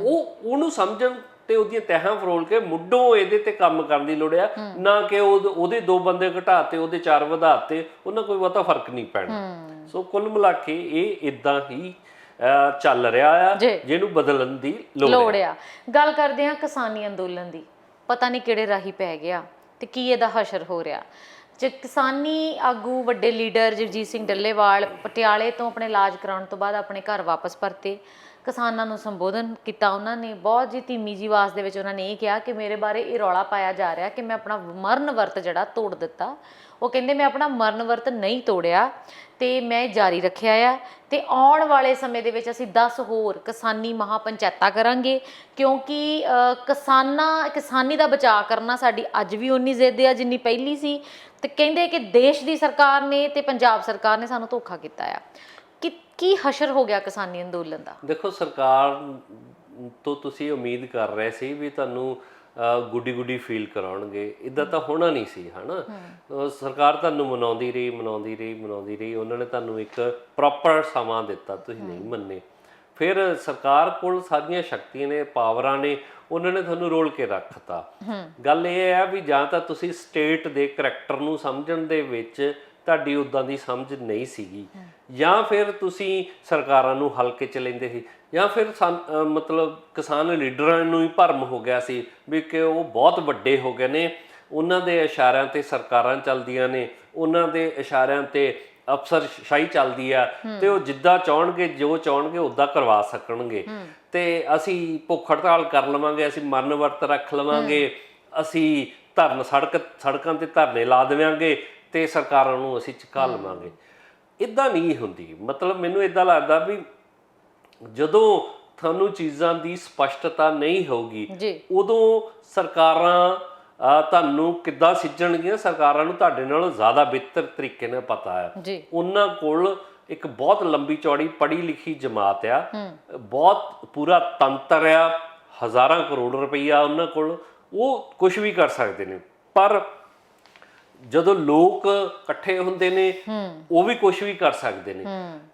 ਉਹ ਉਹਨੂੰ ਸਮਝਣ ਤੇ ਉਹਦੀਆਂ ਤਹਿਾਂ ਫਰੋਲ ਕੇ ਮੁੱਢੋਂ ਇਹਦੇ ਤੇ ਕੰਮ ਕਰਨ ਦੀ ਲੋੜ ਆ ਨਾ ਕਿ ਉਹ ਉਹਦੇ ਦੋ ਬੰਦੇ ਘਟਾਤੇ ਉਹਦੇ ਚਾਰ ਵਧਾਤੇ ਉਹਨਾਂ ਕੋਈ ਬਹੁਤਾ ਫ਼ਰਕ ਨਹੀਂ ਪੈਣਾ। ਸੋ ਕੁੱਲ ਮਿਲਾ ਕੇ ਇਹ ਇਦਾਂ ਹੀ ਚੱਲ ਰਿਹਾ ਆ। ਜਿਹਨੂੰ ਬਦਲਣ ਦੀ ਲੋੜ ਆ। ਗੱਲ ਕਰਦੇ ਆ ਕਿਸਾਨੀ ਅੰਦੋਲਨ ਦੀ। ਪਤਾ ਨਹੀਂ ਕਿਹੜੇ ਰਾਹੀ ਪੈ ਗਿਆ ਤੇ ਕੀ ਇਹਦਾ ਹਸ਼ਰ ਹੋ ਰਿਹਾ। ਜੇ ਕਿਸਾਨੀ ਆਗੂ ਵੱਡੇ ਲੀਡਰ ਜਗਜੀਤ ਸਿੰਘ ਡੱਲੇਵਾਲ ਪਟਿਆਲੇ ਤੋਂ ਆਪਣੇ ਇਲਾਜ ਕਰਾਉਣ ਤੋਂ ਬਾਅਦ ਆਪਣੇ ਘਰ ਵਾਪਸ ਪਰਤੇ ਕਿਸਾਨਾਂ ਨੂੰ ਸੰਬੋਧਨ ਕੀਤਾ ਉਹਨਾਂ ਨੇ ਬਹੁਤ ਜੀ ਧੀਮੀ ਜੀ ਆਵਾਜ਼ ਦੇ ਵਿੱਚ ਉਹਨਾਂ ਨੇ ਇਹ ਕਿਹਾ ਕਿ ਮੇਰੇ ਬਾਰੇ ਇਹ ਰੌਲਾ ਪਾਇਆ ਜਾ ਰਿਹਾ ਕਿ ਮੈਂ ਆਪਣਾ ਮਰਨ ਵਰਤ ਜਿਹੜਾ ਤੋੜ ਦਿੱਤਾ ਉਹ ਕਹਿੰਦੇ ਮੈਂ ਆਪਣਾ ਮਰਨ ਵਰਤ ਨਹੀਂ ਤੋੜਿਆ। ਤੇ ਮੈਂ ਜਾਰੀ ਰੱਖਿਆ ਆ। ਤੇ ਆਉਣ ਵਾਲੇ ਸਮੇਂ ਦੇ ਵਿੱਚ ਅਸੀਂ 10 ਹੋਰ ਕਿਸਾਨੀ ਮਹਾਪੰਚਾਇਤਾਂ ਕਰਾਂਗੇ, ਕਿਉਂਕਿ ਕਿਸਾਨਾਂ, ਕਿਸਾਨੀ ਦਾ ਬਚਾਅ ਕਰਨਾ ਸਾਡੀ ਅੱਜ ਵੀ ਉਨੀ ਜ਼ਿੱਦ ਆ ਜਿੰਨੀ ਪਹਿਲੀ ਸੀ। ਤੇ ਕਹਿੰਦੇ ਕਿ ਦੇਸ਼ ਦੀ ਸਰਕਾਰ ਨੇ ਤੇ ਪੰਜਾਬ ਸਰਕਾਰ ਨੇ ਸਾਨੂੰ ਧੋਖਾ ਕੀਤਾ ਆ। ਕਿ, ਕੀ ਹਸ਼ਰ ਹੋ ਗਿਆ ਕਿਸਾਨੀ ਅੰਦੋਲਨ ਦਾ? ਦੇਖੋ, ਸਰਕਾਰ ਤੋਂ ਤੁਸੀਂ ਉਮੀਦ ਕਰ ਰਹੇ ਸੀ ਵੀ ਤੁਹਾਨੂੰ ਗੁੱਡੀ ਗੁੱਡੀ ਫੀਲ ਕਰਾਉਣਗੇ। ਇਦਾਂ ਤਾਂ ਹੋਣਾ ਨਹੀਂ ਸੀ ਹਨਾ? ਸਰਕਾਰ ਤੁਹਾਨੂੰ ਮਨਾਉਂਦੀ ਰਹੀ ਮਨਾਉਂਦੀ ਰਹੀ ਮਨਾਉਂਦੀ ਰਹੀ। ਉਹਨਾਂ ਨੇ ਤੁਹਾਨੂੰ ਇੱਕ ਪ੍ਰੋਪਰ ਸਮਾਂ ਦਿੱਤਾ ਤੁਸੀਂ ਨਹੀਂ ਮੰਨੇ। ਫਿਰ ਸਰਕਾਰ ਕੋਲ ਸਾਰੀਆਂ ਸ਼ਕਤੀਆਂ ਨੇ ਪਾਵਰਾਂ ਨੇ ਉਹਨਾਂ ਨੇ ਤੁਹਾਨੂੰ ਰੋਲ ਕੇ ਰੱਖਤਾ। ਗੱਲ ਇਹ ਹੈ ਵੀ ਜਾਂ ਤਾਂ ਤੁਸੀਂ ਸਟੇਟ ਦੇ ਕਰੈਕਟਰ ਨੂੰ ਸਮਝਣ ਦੇ ਵਿੱਚ ਤੁਹਾਡੀ ਉਦਾਂ ਦੀ ਸਮਝ ਨਹੀਂ ਸੀਗੀ। ਜਾਂ ਫਿਰ ਤੁਸੀਂ ਸਰਕਾਰਾਂ ਨੂੰ ਹਲਕੇ ਚ ਲੈਂਦੇ ਸੀ ਜਾਂ ਫਿਰ ਮਤਲਬ ਕਿਸਾਨ ਲੀਡਰਾਂ ਨੂੰ ਹੀ ਭਰਮ ਹੋ ਗਿਆ ਸੀ ਵੀ ਕਿ ਉਹ ਬਹੁਤ ਵੱਡੇ ਹੋ ਗਏ ਨੇ। ਉਹਨਾਂ ਦੇ ਇਸ਼ਾਰਿਆਂ ਤੇ ਸਰਕਾਰਾਂ ਚੱਲਦੀਆਂ ਨੇ ਉਹਨਾਂ ਦੇ ਇਸ਼ਾਰਿਆਂ ਤੇ ਅਫਸਰ ਸ਼ਾਹੀ ਚੱਲਦੀ ਆ ਤੇ ਉਹ ਜਿੱਦਾਂ ਚਾਹਣਗੇ ਜੋ ਚਾਹਣਗੇ ਉਦਾਂ ਕਰਵਾ ਸਕਣਗੇ। ਤੇ ਅਸੀਂ ਭੁੱਖ ਹੜਤਾਲ ਕਰ ਲਵਾਂਗੇ ਅਸੀਂ ਮਰਨ ਵਰਤ ਰੱਖ ਲਵਾਂਗੇ ਅਸੀਂ ਧਰਨ ਸੜਕ ਸੜਕਾਂ ਤੇ ਧਰਨੇ ਲਾ ਦੇਵਾਂਗੇ ਤੇ ਸਰਕਾਰਾਂ ਨੂੰ ਅਸੀਂ ਝੁਕਾ ਲਵਾਂਗੇ। ਇਦਾਂ ਨਹੀਂ ਹੁੰਦੀ। ਮਤਲਬ ਮੈਨੂੰ ਇਦਾਂ ਲੱਗਦਾ ਵੀ ਜਦੋਂ ਤੁਹਾਨੂੰ ਚੀਜ਼ਾਂ ਦੀ ਸਪਸ਼ਟਤਾ ਨਹੀਂ ਹੋਊਗੀ ਉਦੋਂ ਸਰਕਾਰਾਂ ਤੁਹਾਨੂੰ ਕਿੱਦਾਂ ਸਿੱਝਣਗੀਆਂ? ਸਰਕਾਰਾਂ ਨੂੰ ਤੁਹਾਡੇ ਨਾਲੋਂ ਜ਼ਿਆਦਾ ਬਿਹਤਰ ਤਰੀਕੇ ਨਾਲ ਪਤਾ ਹੈ। ਉਹਨਾਂ ਕੋਲ ਇੱਕ ਬਹੁਤ ਲੰਬੀ ਚੌੜੀ ਪੜ੍ਹੀ ਲਿਖੀ ਜਮਾਤ ਆ। ਬਹੁਤ ਪੂਰਾ ਤੰਤਰ ਆ। ਹਜ਼ਾਰਾਂ ਕਰੋੜ ਰੁਪਈਆ ਉਹਨਾਂ ਕੋਲ। ਉਹ ਕੁਝ ਵੀ ਕਰ ਸਕਦੇ ਨੇ। ਪਰ ਜਦੋਂ ਲੋਕ ਇਕੱਠੇ ਹੁੰਦੇ ਨੇ ਉਹ ਵੀ ਕੁਝ ਵੀ ਕਰ ਸਕਦੇ ਨੇ।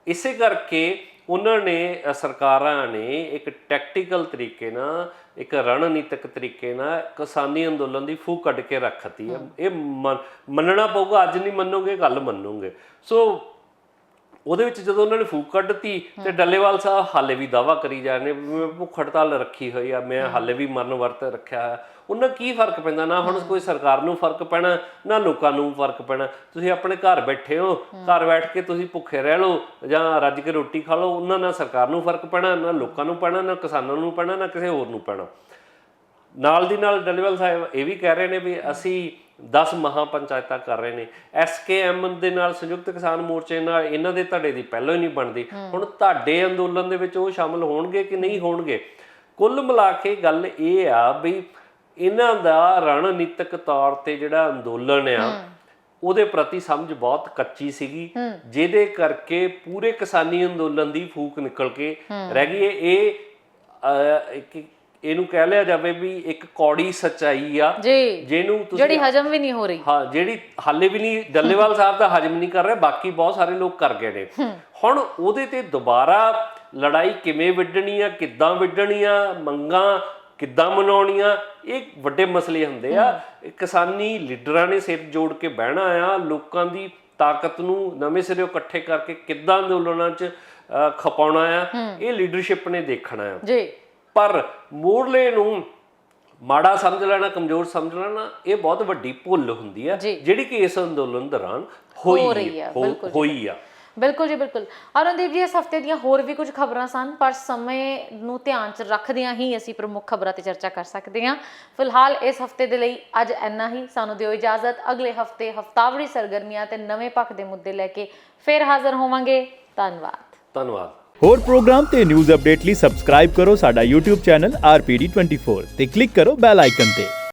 ਇਸੇ ਕਰਕੇ ਉਹਨਾਂ ਨੇ ਸਰਕਾਰਾਂ ਨੇ ਇੱਕ ਟੈਕਟੀਕਲ ਤਰੀਕੇ ਨਾਲ ਇੱਕ ਰਣਨੀਤਿਕ ਤਰੀਕੇ ਨਾਲ ਕਿਸਾਨੀ ਅੰਦੋਲਨ ਦੀ ਫੂਕ ਕੱਢ ਕੇ ਰੱਖਤੀ ਹੈ। ਇਹ ਮੰਨ- ਮੰਨਣਾ ਪਊਗਾ ਅੱਜ ਨਹੀਂ ਮੰਨੋਗੇ ਕੱਲ ਮੰਨੋਗੇ। ਸੋ ਉਹਦੇ ਵਿੱਚ ਜਦੋਂ ਉਹਨਾਂ ਨੇ ਫੂਕ ਕੱਢਤੀ ਤੇ ਡੱਲੇਵਾਲ ਸਾਹਿਬ ਹਾਲੇ ਵੀ ਦਾਵਾ ਕਰੀ ਜਾ ਰਹੇ ਨੇ ਭੁੱਖ ਹੜਤਾਲ ਰੱਖੀ ਹੋਈ ਆ ਮੈਂ ਹਾਲੇ ਵੀ ਮਰਨ ਵਰਤ ਰੱਖਿਆ ਉਹਨਾਂ ਕੀ ਫ਼ਰਕ ਪੈਂਦਾ? ਨਾ ਹੁਣ ਕੋਈ ਸਰਕਾਰ ਨੂੰ ਫ਼ਰਕ ਪੈਣਾ ਨਾ ਲੋਕਾਂ ਨੂੰ ਫ਼ਰਕ ਪੈਣਾ। ਤੁਸੀਂ ਆਪਣੇ ਘਰ ਬੈਠੇ ਹੋ ਘਰ ਬੈਠ ਕੇ ਤੁਸੀਂ ਭੁੱਖੇ ਰਹਿ ਲਓ ਜਾਂ ਰੱਜ ਕੇ ਰੋਟੀ ਖਾ ਲਓ ਉਹਨਾਂ ਨਾਲ ਸਰਕਾਰ ਨੂੰ ਫ਼ਰਕ ਪੈਣਾ ਨਾ ਲੋਕਾਂ ਨੂੰ ਪੈਣਾ ਨਾ ਕਿਸਾਨਾਂ ਨੂੰ ਪੈਣਾ ਨਾ ਕਿਸੇ ਹੋਰ ਨੂੰ ਪੈਣਾ। ਨਾਲ ਦੀ ਨਾਲ ਡੱਲੇਵਾਲ ਸਾਹਿਬ ਇਹ ਵੀ ਕਹਿ ਰਹੇ ਨੇ ਵੀ ਅਸੀਂ 10 ਮਹਾ ਪੰਚਾਇਤਾਂ ਕਰ ਰਹੇ ਨੇ। ਐਸਕੇਐਮ ਦੇ ਨਾਲ ਸੰਯੁਕਤ ਕਿਸਾਨ ਮੋਰਚੇ ਨਾਲ ਇਹਨਾਂ ਦੇ ਧੜੇ ਦੀ ਪਹਿਲਾਂ ਹੀ ਨਹੀਂ ਬਣਦੀ। ਹੁਣ ਤੁਹਾਡੇ ਅੰਦੋਲਨ ਦੇ ਵਿੱਚ ਉਹ ਸ਼ਾਮਲ ਹੋਣਗੇ ਕਿ ਨਹੀਂ ਹੋਣਗੇ? ਕੁੱਲ ਮਿਲਾ ਕੇ ਗੱਲ ਇਹ ਆ ਵੀ ਇਹਨਾਂ ਦਾ ਰਣਨੀਤਿਕ ਤੌਰ ਤੇ ਜਿਹੜਾ ਅੰਦੋਲਨ ਆ ਉਹਦੇ ਪ੍ਰਤੀ ਸਮਝ ਬਹੁਤ ਕੱਚੀ ਸੀਗੀ। ਜਿਹਦੇ ਕਰਕੇ ਪੂਰੇ ਕਿਸਾਨੀ ਅੰਦੋਲਨ ਦੀ ਫੂਕ ਨਿਕਲ ਕੇ ਰਹਿ ਗਈ। ਇਹ ਇਹਨੂੰ ਕਹਿ ਲਿਆ ਜਾਵੇ ਵੀ ਇੱਕ ਕੌੜੀ ਸੱਚਾਈ ਆ ਜਿਹਨੂੰ ਤੁਸੀਂ ਜਿਹੜੀ ਹਜਮ ਵੀ ਨਹੀਂ ਹੋ ਰਹੀ। ਹਾਂ ਜਿਹੜੀ ਹਾਲੇ ਵੀ ਨਹੀਂ ਡੱਲੇਵਾਲ ਸਾਹਿਬ ਤਾਂ ਹਜਮ ਨਹੀਂ ਕਰ ਰਹੇ ਬਾਕੀ ਬਹੁਤ ਸਾਰੇ ਲੋਕ ਕਰ ਗਏ ਨੇ। ਹੁਣ ਉਹਦੇ ਤੇ ਦੁਬਾਰਾ ਲੜਾਈ ਕਿਵੇਂ ਵਿੱਢਣੀ ਆ ਕਿੱਦਾਂ ਵਿੱਢਣੀ ਆ ਮੰਗਾਂ ਕਿੱਦਾਂ ਮਨਾਉਣੀਆਂ? ਇਹ ਵੱਡੇ ਮਸਲੇ ਹੁੰਦੇ ਆ। ਕਿਸਾਨੀ ਲੀਡਰਾਂ ਨੇ ਸਿਰ ਜੋੜ ਕੇ ਬਹਿਣਾ ਆ। ਲੋਕਾਂ ਦੀ ਤਾਕਤ ਨੂੰ ਨਵੇਂ ਸਿਰੋਂ ਇਕੱਠੇ ਕਰਕੇ ਕਿੱਦਾਂ ਅੰਦੋਲਨਾਂ 'ਚ ਖਪਾਉਣਾ ਆ ਇਹ ਲੀਡਰਸ਼ਿਪ ਨੇ ਦੇਖਣਾ ਆ। ਜੀ। ਪਰ ਮੋਰਲੇ ਨੂੰ ਮਾੜਾ ਸਮਝ ਲੈਣਾ ਕਮਜ਼ੋਰ ਸਮਝ ਲੈਣਾ ਇਹ ਬਹੁਤ ਵੱਡੀ ਭੁੱਲ ਹੁੰਦੀ ਜੀ। ਜਿਹੜੀ ਕਿ ਇਸ ਅੰਦੋਲਨ ਦੌਰਾਨ ਹੋਈ ਆ। ਹੋਈ ਆ। ਬਿਲਕੁਲ ਜੀ ਬਿਲਕੁਲ। ਅਰੁਣਦੀਪ ਜੀ ਇਸ ਹਫ਼ਤੇ ਦੀਆਂ ਹੋਰ ਵੀ ਕੁਝ ਖਬਰਾਂ ਸਨ ਪਰ ਸਮੇਂ ਨੂੰ ਧਿਆਨ 'ਚ ਰੱਖਦਿਆਂ ਹੀ ਅਸੀਂ ਪ੍ਰਮੁੱਖ ਖਬਰਾਂ ਤੇ ਚਰਚਾ ਕਰ ਸਕਦੇ ਹਾਂ। ਫਿਲਹਾਲ ਇਸ ਹਫ਼ਤੇ ਦੇ ਲਈ ਅੱਜ ਇੰਨਾ ਹੀ। ਸਾਨੂੰ ਦਿਓ ਇਜਾਜ਼ਤ। ਅਗਲੇ ਹਫ਼ਤੇ ਹਫਤਾਵਰੀ ਸਰਗਰਮੀਆਂ ਤੇ ਨਵੇਂ ਪੱਖ ਦੇ ਮੁੱਦੇ ਲੈ ਕੇ ਫੇਰ ਹਾਜ਼ਰ ਹੋਵਾਂਗੇ। ਧੰਨਵਾਦ। ਧੰਨਵਾਦ। ਹੋਰ ਪ੍ਰੋਗਰਾਮ ਤੇ ਨਿਊਜ਼ ਅਪਡੇਟ ਲਈ ਸਬਸਕ੍ਰਾਈਬ ਕਰੋ ਸਾਡਾ YouTube ਚੈਨਲ RPD24 ਤੇ ਕਲਿੱਕ ਕਰੋ ਬੈਲ ਆਈਕਨ ਤੇ।